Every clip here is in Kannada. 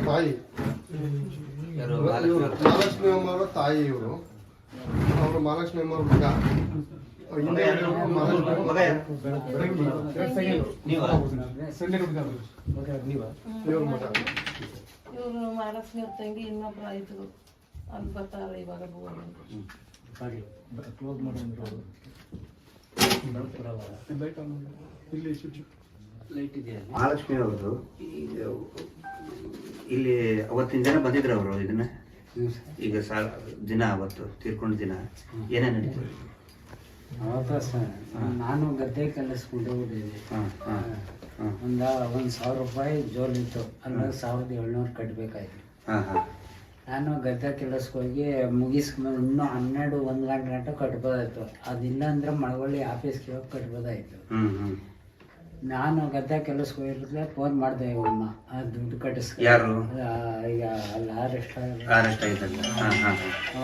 ತಾಯಿ ಮಹಾಲಕ್ಷ್ಮಿ ಅಮ್ಮವರ ತಾಯಿ ಇವರು ಅವರು ಮಹಾಲಕ್ಷ್ಮಿ ಇರೋರು ಮಹಾಲಕ್ಷ್ಮಿ ಇವ್ರ ಇವ್ರು ಮಹಾಲಕ್ಷ್ಮಿ ಅವ್ರ ತಂಗಿ ಇನ್ನೊಬ್ರು ಆಯ್ತು ಅಲ್ಲಿ ಬರ್ತಾರೆ ಇವಾಗ ಬೋರ್ಡ್ ಮಹಾಲಕ್ಷ್ಮಿ ಅವರು ಇಲ್ಲಿ ಅವತ್ತಿನ ದಿನ ಬಂದಿದ್ರು ಅವರು ಇದನ್ನ. ಈಗ ಸಾಲ ದಿನ ಅವತ್ತು ತೀರ್ಕೊಂಡ ದಿನ. ಏನೇನು ನಡೀತು? ಸರ್? ನಾನು ಗದ್ದೆ ಕಲಿಸ್ಕೊಂಡು ಹೋಗಿದ್ದೀನಿ. ಹಾಂ ಹಾಂ ಹಾಂ. ಒಂದ ಒಂದು ಸಾವಿರ ರೂಪಾಯಿ ಜೋಲಿತ್ತು ಅಂದ್ರೆ ಸಾವಿರದ ಏಳ್ನೂರು ಕಟ್ಟಬೇಕಾಯ್ತು ಹಾಂ ಹಾಂ. ನಾನು ಗದ್ದೆ ಕೆಲಸಕ್ಕೋಗಿ ಮುಗಿಸ್ಕೊಂಡು ಇನ್ನೂ ಹನ್ನೆರಡು ಒಂದು ಗಂಟೆ ಗಂಟೆ ಕಟ್ಬೋದಾಯ್ತು. ಅದಿಲ್ಲ ಅಂದ್ರೆ ಮಳವಳ್ಳಿ ಆಫೀಸ್ಗೆ ಹೋಗಿ ಕಟ್ಬೋದಾಯ್ತು. ನಾನು ಗದ್ದೆ ಕೆಲಸಕ್ಕೆ ಹೋಗಿರ್ಲೆ ಫೋನ್ ಮಾಡಿದೆ ಅಮ್ಮ ಆ ದುಡ್ಡು ಕಟ್ಟಿಸ್ ಯಾರು? ಈಗ ಅಲ್ಲಿ ಅರೆಸ್ಟ್ ಅರೆಸ್ಟ್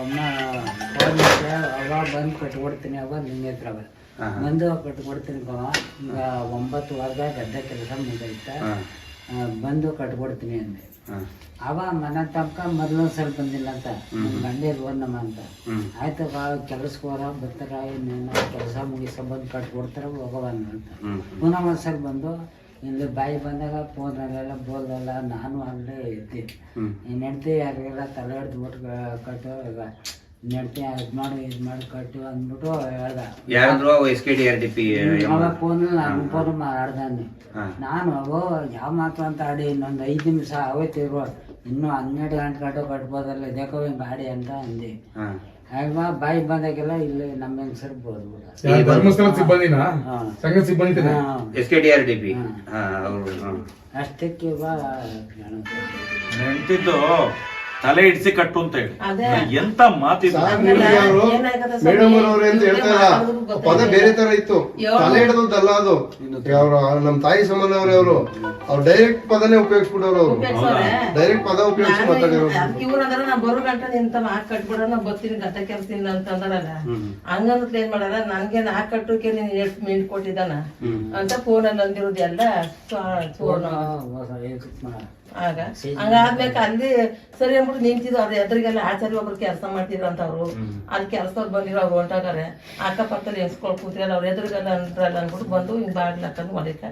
ಅಮ್ಮ ಫೋನ್ ಮಾಡಿದೆ ಅವ ಬಂದು ಕಟ್ಕೊಡ್ತೀನಿ ಅವ ನಿನ್ನೆ ಹತ್ರ ಬಂದು ಕಟ್ಕೊಡ್ತೀನಿ ಕವ ಈಗ ಒಂಬತ್ತು ವಾರದ ಗದ್ದೆ ಕೆಲಸ ಮುಗಿದೈತೆ ಬಂದು ಕಟ್ಕೊಡ್ತೀನಿ ಅಂದೆ. ಅವ ಮನೆ ತಪ್ಪ ಮೊದಲು ಸಲ ಬಂದಿಲ್ಲ ಅಂತ. ನಮ್ಮ ಗಂಡೆ ಹೋದಮ್ಮ ಅಂತ. ಆಯ್ತು ಬಾ ಕೆಲ್ಸಕ್ಕೆ ಹೋರ ಬರ್ತಾರ ಇನ್ನೇನು ಕೆಲಸ ಮುಗಿಸ ಬಂದು ಕಟ್ಕೊಡ್ತಾರ ಹೋಗವನ್ನ ಅಂತ. ಪುನಃ ಒಂದ್ಸಲ ಬಂದು ಇಲ್ಲಿ ಬಾಯಿ ಬಂದಾಗ ಫೋನಲ್ಲೆಲ್ಲ ಬೋಲ್ದಲ್ಲ ನಾನು ಅಲ್ಲೇ ಇದ್ದೆ. ಹ್ಞೂ ಹೆಂಡತಿ ಯಾರಿಗೆಲ್ಲ ತಲೆ ಹಿಡ್ದು ಬಿಟ್ಟು ಕಟ್ಟು ನೆಡ್ತಿ ಅದು ಮಾಡಿ ಇದು ಮಾಡಿ ಕಟ್ಟು ಅಂದ್ಬಿಟ್ಟು ಹೇಳ್ದ. ಯಾರಂದ್ರು S K D R D P ಅವಾಗ ಫೋನ್ ನಾನು ಫೋನ್ ಮಾಡ್ದಾನೆ ನಾನು ಓ ಯಾವ ಮಾತು ಅಂತ ಆಡಿ ಇನ್ನೊಂದು ಐದು ನಿಮಿಷ ಅವತ್ತಿರುವ ಇನ್ನೂ ಹನ್ನೆರಡು ಗಂಟೆ ಕಟ್ಟು ಕಟ್ಬೋದಲ್ಲ ಇದ್ಯಾಕೋ ಹಿಂಗೆ ಆಡಿ ಅಂತ ಅಂದೆ. ಆಗ ಬಾಯಿ ಬಂದಾಗೆಲ್ಲ ಇಲ್ಲಿ ನಮ್ಮ ಹೆಂಗಸರು ಬೋದ್ಬಿಡ ಧರ್ಮಸ್ಥಳ ಸಿಬ್ಬಂದಿನ? ಸಂಘ ಸಿಬ್ಬಂದಿ S K D R D P ಅಷ್ಟಕ್ಕೆ ಬಾ ನೆಂಟಿದ್ದು ತಲೆ ಇಡ್ಸಿ ಕಟ್ಟು ಅಂತ ಹೇಳಿ. ಅದೇ. ಎಂತ ಮಾತಿದು ಸಾರ್ ನಿಮ್ಗೆ ಅವರು. ಮೇಡಮ್ ಅಂತ ಪದ ಬೇರೆ ತರ ಇತ್ತು. ತಲೆ ಹಿಡಿದಲ್ಲ ಅದು. ಅವ್ರು ನಮ್ ತಾಯಿ ಸಂಬಂಧ ಅವ್ರೆ ಅವರು. ಅವ್ರು ಡೈರೆಕ್ಟ್ ಪದನೇ ಉಪಯೋಗಿಸ್ಬಿಟ್ಟವ್ರು ಅವರು. ಡೈರೆಕ್ಟ್ ಪದ ಉಪಯೋಗಿಸಿ ಮಾತಾಡಿರೋರು. ಇವ್ರ. ಅಂದ್ರೆ ನಾ ಬರೋ ಗಂಟ ನಿಂತ ಹಾಕ್ ಕಟ್ಬಿಡ ನಾ ಬರ್ತೀನಿ ಗಟ್ಟ ಕೆಲ್ಸದಿಂದ ಅಂತ ಅಂದಾರಲ್ಲ. ಹಂಗಂತ ಏನ್ ಮಾಡಲ್ಲ ನನ್ಗೆ ನಾಕ್ ಕಟ್ಟೋಕೆ ನೀನ್ ಎಷ್ಟು ಮಿಂಟ್ ಕೊಟ್ಟಿದ್ದಾನ? ಅಂತ ಫೋನಲ್ಲಿ ಅಂದಿರೋದು ಎಲ್ಲ. ಫೋನ್ ಆಗ? ಹಂಗಾದ್ಮೇಲೆ ಅಲ್ಲಿ ಸರಿ ಅಂದ್ಬಿಟ್ಟು ನಿಂತಿದ್ರು ಅವ್ರ ಎದುರಿಗೆಲ್ಲ ಆಚಾರ್ಯ ಒಬ್ರು ಕೆಲಸ ಮಾಡ್ತಿದ್ರಂತ ಅವ್ರು ಅಲ್ಲಿ ಕೆಲಸದವ್ರು ಬಂದಿರೋ ಅವ್ರು ಹೊಂಟಾಗಾರೆ. ಅಕ್ಕಪಕ್ಕದಲ್ಲಿ ಎಸ್ಕೊಳ್ ಕೂತಿರಲ್ಲ ಅವ್ರ ಎದುರಿಗೆಲ್ಲ ಅಂದ್ರಲ್ಲ ಅಂದ್ಬಿಟ್ಟು ಬಂದು ಹಿಂಗ್ ಬಾಗ್ಲ ಹಾಕೊಂಡು ಹೊಡಿಕ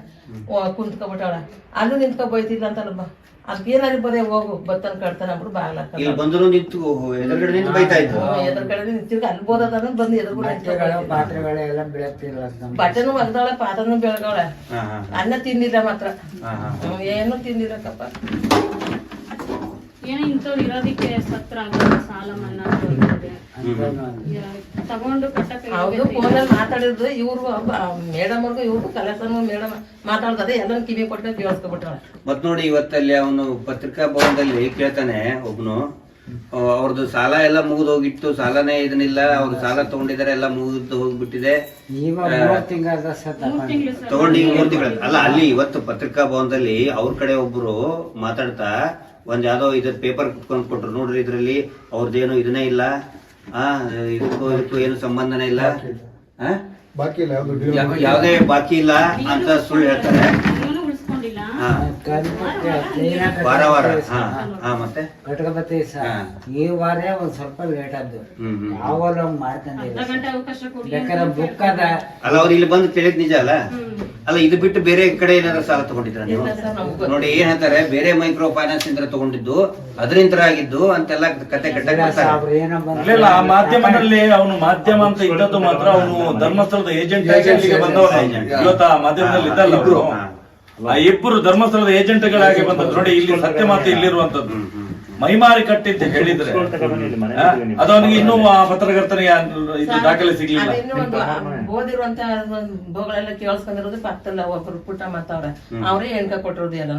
ಕುಂತ್ಕೊಬಿಟ್ಟವಳ ಅಲ್ಲೂ ನಿಂತ್ಕೊ ಬೈತಿಲ್ಲ ಅಂತಲ್ಲ ಅದಕ್ಕೆ ಏನಾದ್ರು ಬರೇ ಹೋಗು ಬತ್ತನ್ ಕಟ್ತಾನ ಅಂದ್ಬಿಟ್ಟು ಬಾಗ್ಲ ಇಲ್ಲಿ ಬಂದ್ರು ನಿಂತು ಎದುರುಗಡೆ ನಿಂತು ಬೈತಾ ಇದ್ರು. ಎದುರುಗಡೆ ಕಡೆ ನಿಂತಿರ್ಗ ಅಲ್ಲಿ ಬೋದದ ಬಂದು ಎದುರುಗಡೆ ಪಾತ್ರೆಗಳೆಲ್ಲ ಬೆಳಗ್ತಿಲ್ಲ ಬಟ್ಟೆನು ಒಗ್ದಾಳ ಪಾತ್ರನು ಬೆಳಗವಳ ಅನ್ನ ತಿಂದಿಲ್ಲ ಮಾತ್ರ. ಏನು ತಿಂದಿಲ್ಲಕ್ಕಪ್ಪ. ಏನೋ ಇಂಥವ್ರು ಇರೋದಕ್ಕೆ ಸತ್ರ ಆಗೋದು ಸಾಲ ಮನ್ನಾ. ಯಾ- ತಗೊಂಡು ಕಟ್ಟಕ್ಕೆ ಹೌದು ಫೋನಲ್ಲಿ ಮಾತಾಡಿದ್ದು ಇವ್ರು ಮೇಡಮ್ ಅವ್ರಿಗೂ ಇವ್ರಿಗೂ ಕಲಸನು ಮೇಡಮ್ ಮಾತಾಡ್ತಾರೆ ಎಲ್ಲ ಕಿವಿ ಕೊಟ್ಟು ಕೇಳಿಸ್ಕೊಬಿಟ್ಟಾಳ ಮತ್ ನೋಡಿ ಇವತ್ತಲ್ಲಿ ಅವನು ಪತ್ರಿಕಾ ಭವನದಲ್ಲಿ ಕೇಳ್ತಾನೆ ಒಬ್ನು. ಅವ್ರದ್ದು ಸಾಲ ಎಲ್ಲ ಮುಗಿದು ಹೋಗಿತ್ತು ಸಾಲನೇ ಇದನ್ನಿಲ್ಲ ಅವ್ರ ಸಾಲ ತಗೊಂಡಿದ್ದಾರೆ ಎಲ್ಲ ಮುಗಿದು ಹೋಗ್ಬಿಟ್ಟಿದೆ. ಈಗ ಮೂರು ತಿಂಗಳ ಸರ್ ತಿಂಗ್ಳು ಸರ್. ತಗೊಂಡು ಈಗ ಮೂರು ತಿಂಗಳು. ಅಲ್ಲ ಅಲ್ಲಿ ಇವತ್ತು ಪತ್ರಿಕಾ ಭವನದಲ್ಲಿ ಅವ್ರ ಕಡೆ ಒಬ್ರು ಮಾತಾಡ್ತಾ ಒಂದ್ ಯಾವ್ದೋ ಇದ್ರ ಪೇಪರ್ ಕುತ್ಕೊಂಡ್ ಕೊಟ್ರು. ನೋಡ್ರಿ ಇದ್ರಲ್ಲಿ ಅವ್ರದ್ದೇನು ಇದನ್ನೇ ಇಲ್ಲ. ಆ ಇದಕ್ಕೂ ಇದಕ್ಕೂ ಏನು ಸಂಬಂಧನೇ ಇಲ್ಲ. ಆ? ಬಾಕಿ ಇಲ್ಲ ಯಾವ್ದು ಯಾವ್ದೇ ಬಾಕಿ ಇಲ್ಲ ಅಂತ ಸುಳ್ಳು ಹೇಳ್ತಾರೆ. ಹಾ. ವಾರ ವಾರ. ಹಾ ಹಾ ಮತ್ತೆ? ಕಟ್ಕೊಬತ್ತೀವಿ ಸರ್. ಈ ವಾರ ಒಂದ್ ಸ್ವಲ್ಪ ಲೇಟ್ ಆದ್ದು. ಹ್ಮ್ ಹ್ಮ್ ಯಾವಾಗ ಮಾಡ್ಕೊಂಡಿಲ್ಲ ಬೇಕಾದ್ರೆ ಬುಕ್ ಅದ. ಅಲ್ಲ ಅವ್ರು ಇಲ್ಲಿ ಬಂದು ಕೇಳಿದ್ ನಿಜ ಅಲ್ಲ? ಅಲ್ಲ ಇದು ಬಿಟ್ಟು ಬೇರೆ ಕಡೆ ಏನಾದ್ರು ಸಾಲ ತಗೊಂಡಿದ್ರ ನೀವು? ನೋಡಿ ಏನ್ ಹೇಳ್ತಾರೆ ಬೇರೆ ಮೈಕ್ರೋ ಫೈನಾನ್ಸ್ ಇಂದ ತಗೊಂಡಿದ್ದು ಅದರಿಂದ ಆಗಿದ್ದು ಅಂತೆಲ್ಲ ಕತೆ ಇಲ್ಲ ಆ ಮಾಧ್ಯಮದಲ್ಲಿ ಅವನು ಮಾಧ್ಯಮ ಅಂತ ಇದ್ದದ್ದು ಮಾತ್ರ ಅವನು ಧರ್ಮಸ್ಥಳದ ಏಜೆಂಟ್ ಬಂದವನು. ಇವತ್ತು ಆ ಮಾಧ್ಯಮದಲ್ಲಿ ಇದ್ದಲ್ಲ ಇಬ್ಬರು ಧರ್ಮಸ್ಥಳದ ಏಜೆಂಟ್ಗಳಾಗಿ ಬಂದದ್ದು. ನೋಡಿ ಇಲ್ಲಿ ಸತ್ಯ ಮಾತು ಇಲ್ಲಿರುವಂತದ್ದು ಮೈಮಾರಿ ಕಟ್ಟಿದ್ದು ಹೇಳಿದ್ರೆ ಆ, ಅದು ಅವನಿಗೆ ಇನ್ನೂ ಆ ಪತ್ರಕರ್ತನಿಗೆ ಇದು ದಾಖಲೆ ಸಿಗ್ಲಿಲ್ಲ. ಓದಿರುವಂತಹ ಬೋಗಳೆಲ್ಲ ಕೇಳಿಸ್ಕೊಂಡಿರೋದು ಪಕ್ಕದಲ್ಲ ಒಬ್ರು ಪುಟ್ಟ ಮಾತಾವ್ರ ಅವರೇ. ಹೆಣ್ಕ ಕೊಟ್ಟಿರೋದು ಎಲ್ಲ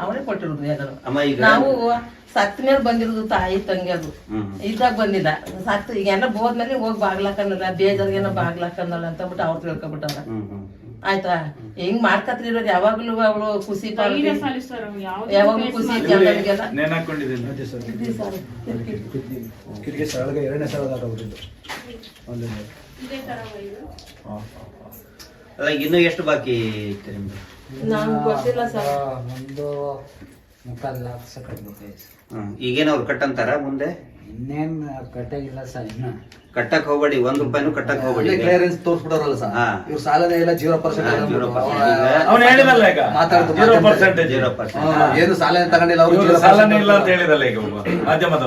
ಅವ್ರೆ. ಕೊಟ್ಟಿರೋದು ಎಲ್ಲ ನಾವು ಸತ್ ಮೇಲೆ ಬಂದಿರೋದು ತಾಯಿ ತಂಗಿ ಅದು. ಇದಾಗ ಇದ್ದಾಗ ಬಂದಿಲ್ಲ. ಸತ್ ಈಗ ಎಲ್ಲ ಬೋದ್ಮೇಲೆ ಹೋಗಿ ಬಾಗ್ಲಾಕನ್ನಲ್ಲ ಬೇಜಾರ್ಗೇನೋ ಬಾಗ್ಲಾಕನ್ನಲ್ಲ ಅಂತ ಬಿಟ್ಟು ಅವ್ರು ತಿಳ್ಕೊಬಿಟ್ಟಾರ ಆಯ್ತಾ? ಹಿಂಗ್ ಮಾಡ್ಕತ್ತಿರೋದು ಯಾವಾಗ್ಲೂ ಅವಳು ಖುಷಿ ಯಾವಾಗ್ಲೂ ಖುಷಿ ಕಿಟಕಿ ಎರಡನೇ ಅಲ್ಲಿ ಇನ್ನು ಎಷ್ಟು ಬಾಕಿ ಐತೆ ನಿಮ್ದು? ನಮ್ಗೆ ಗೊತ್ತಿಲ್ಲ ಸರ್. ಒಂದು ಮುಕ್ಕಾಲು ಲಕ್ಷ ಕಟ್ಬೇಕಾಯ್ತು ಕಟ್ಟಂತಾರ ಮುಂದೆ? ಇನ್ನೇನ್ ಕಟ್ಟಾಗಿಲ್ಲ ಸರ್ ಇನ್ನು. ಕಟ್ಟಕ್ ಹೋಗ್ಬೇಡಿ ಒಂದ್ ರೂಪಾಯಿನೂ ಕಟ್ಟಕ್ ಹೋಗ್ಬೇಡಿ. ಕ್ಲಿಯರೆನ್ಸ್ ತೋರಿಸ್ಬಿಡೋರಲ್ಲ ಸರ್. ಇವ್ರ ಸಾಲನೇ ಇಲ್ಲ ಜೀರೋ ಪರ್ಸೆಂಟ್ ಅವನು ಹೇಳಿದಲ್ಲ ಈಗ. Zero percent zero percent. ಏನು ಸಾಲ ತಗೊಂಡಿಲ್ಲ ಅವರು ಸಾಲನೇ ಇಲ್ಲ ಅಂತ ಹೇಳಿದಲ್ಲ ಈಗ ಮಾಧ್ಯಮದ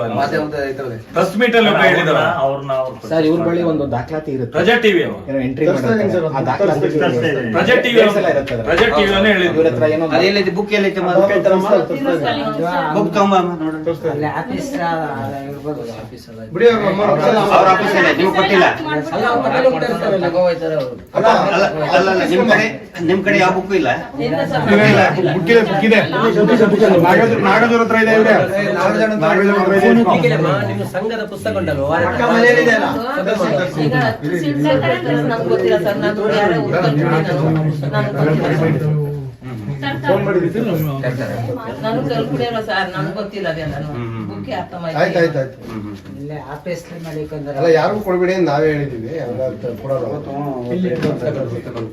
ಇದ್ರಲ್ಲಿ. ಪ್ರೆಸ್ ಮೀಟ್ ಅಲ್ಲಿ ಒಬ್ಬ ಹೇಳಿದವ ಅವ್ರನ್ನ ಅವ್ರು ಸರ್ ಇವ್ರ ಬಳಿ ಒಂದು ದಾಖಲಾತಿ ಇರುತ್ತೆ. ಪ್ರಜಾ ಟಿವಿ ಏನೋ entry Praja TV Praja. TV ಅನ್ನೇ ಹೇಳಿದ್ರು. ಏನೋ ಬುಕ್ ಎಲ್ಲೈತೆ ಬುಕ್ ತಗೊಂಬ. ಅಲ್ಲ ಬಿಡಿ ಅವ್ರ ಆಫೀಸ್ ಇದೆ ನೀವು ಕೊಟ್ಟಿಲ್ಲ ತಗೋಯ್ತಾರೆ ಅಲ್ಲ ಅಲ್ಲ ಅಲ್ಲ ಅಲ್ಲ, ನಿಮ್ ಕಡೆ ನಿಮ್ ಕಡೆ ಯಾವ ಬುಕ್ ಇಲ್ಲ ನಾಗದೂರ ಹತ್ರ ಇದೆ ಸಂಘದ ಪುಸ್ತಕ? ಈಗ ನಮ್ಗೆ ಗೊತ್ತಿಲ್ಲ ಸರ್ ನನ್ಗೆ ಗೊತ್ತಿಲ್ಲ ಅದೆಲ್ಲ ಆಯ್ತು ಆಯ್ತು ಆಯ್ತು. ಅಲ್ಲ ಯಾರಿಗೂ ಕೊಡ್ಬೇಡಿ ಅಂತ ನಾವೇ ಹೇಳಿದೀವಿ. ಕೊಡೋದು. ಕೊಡಲ್ಲ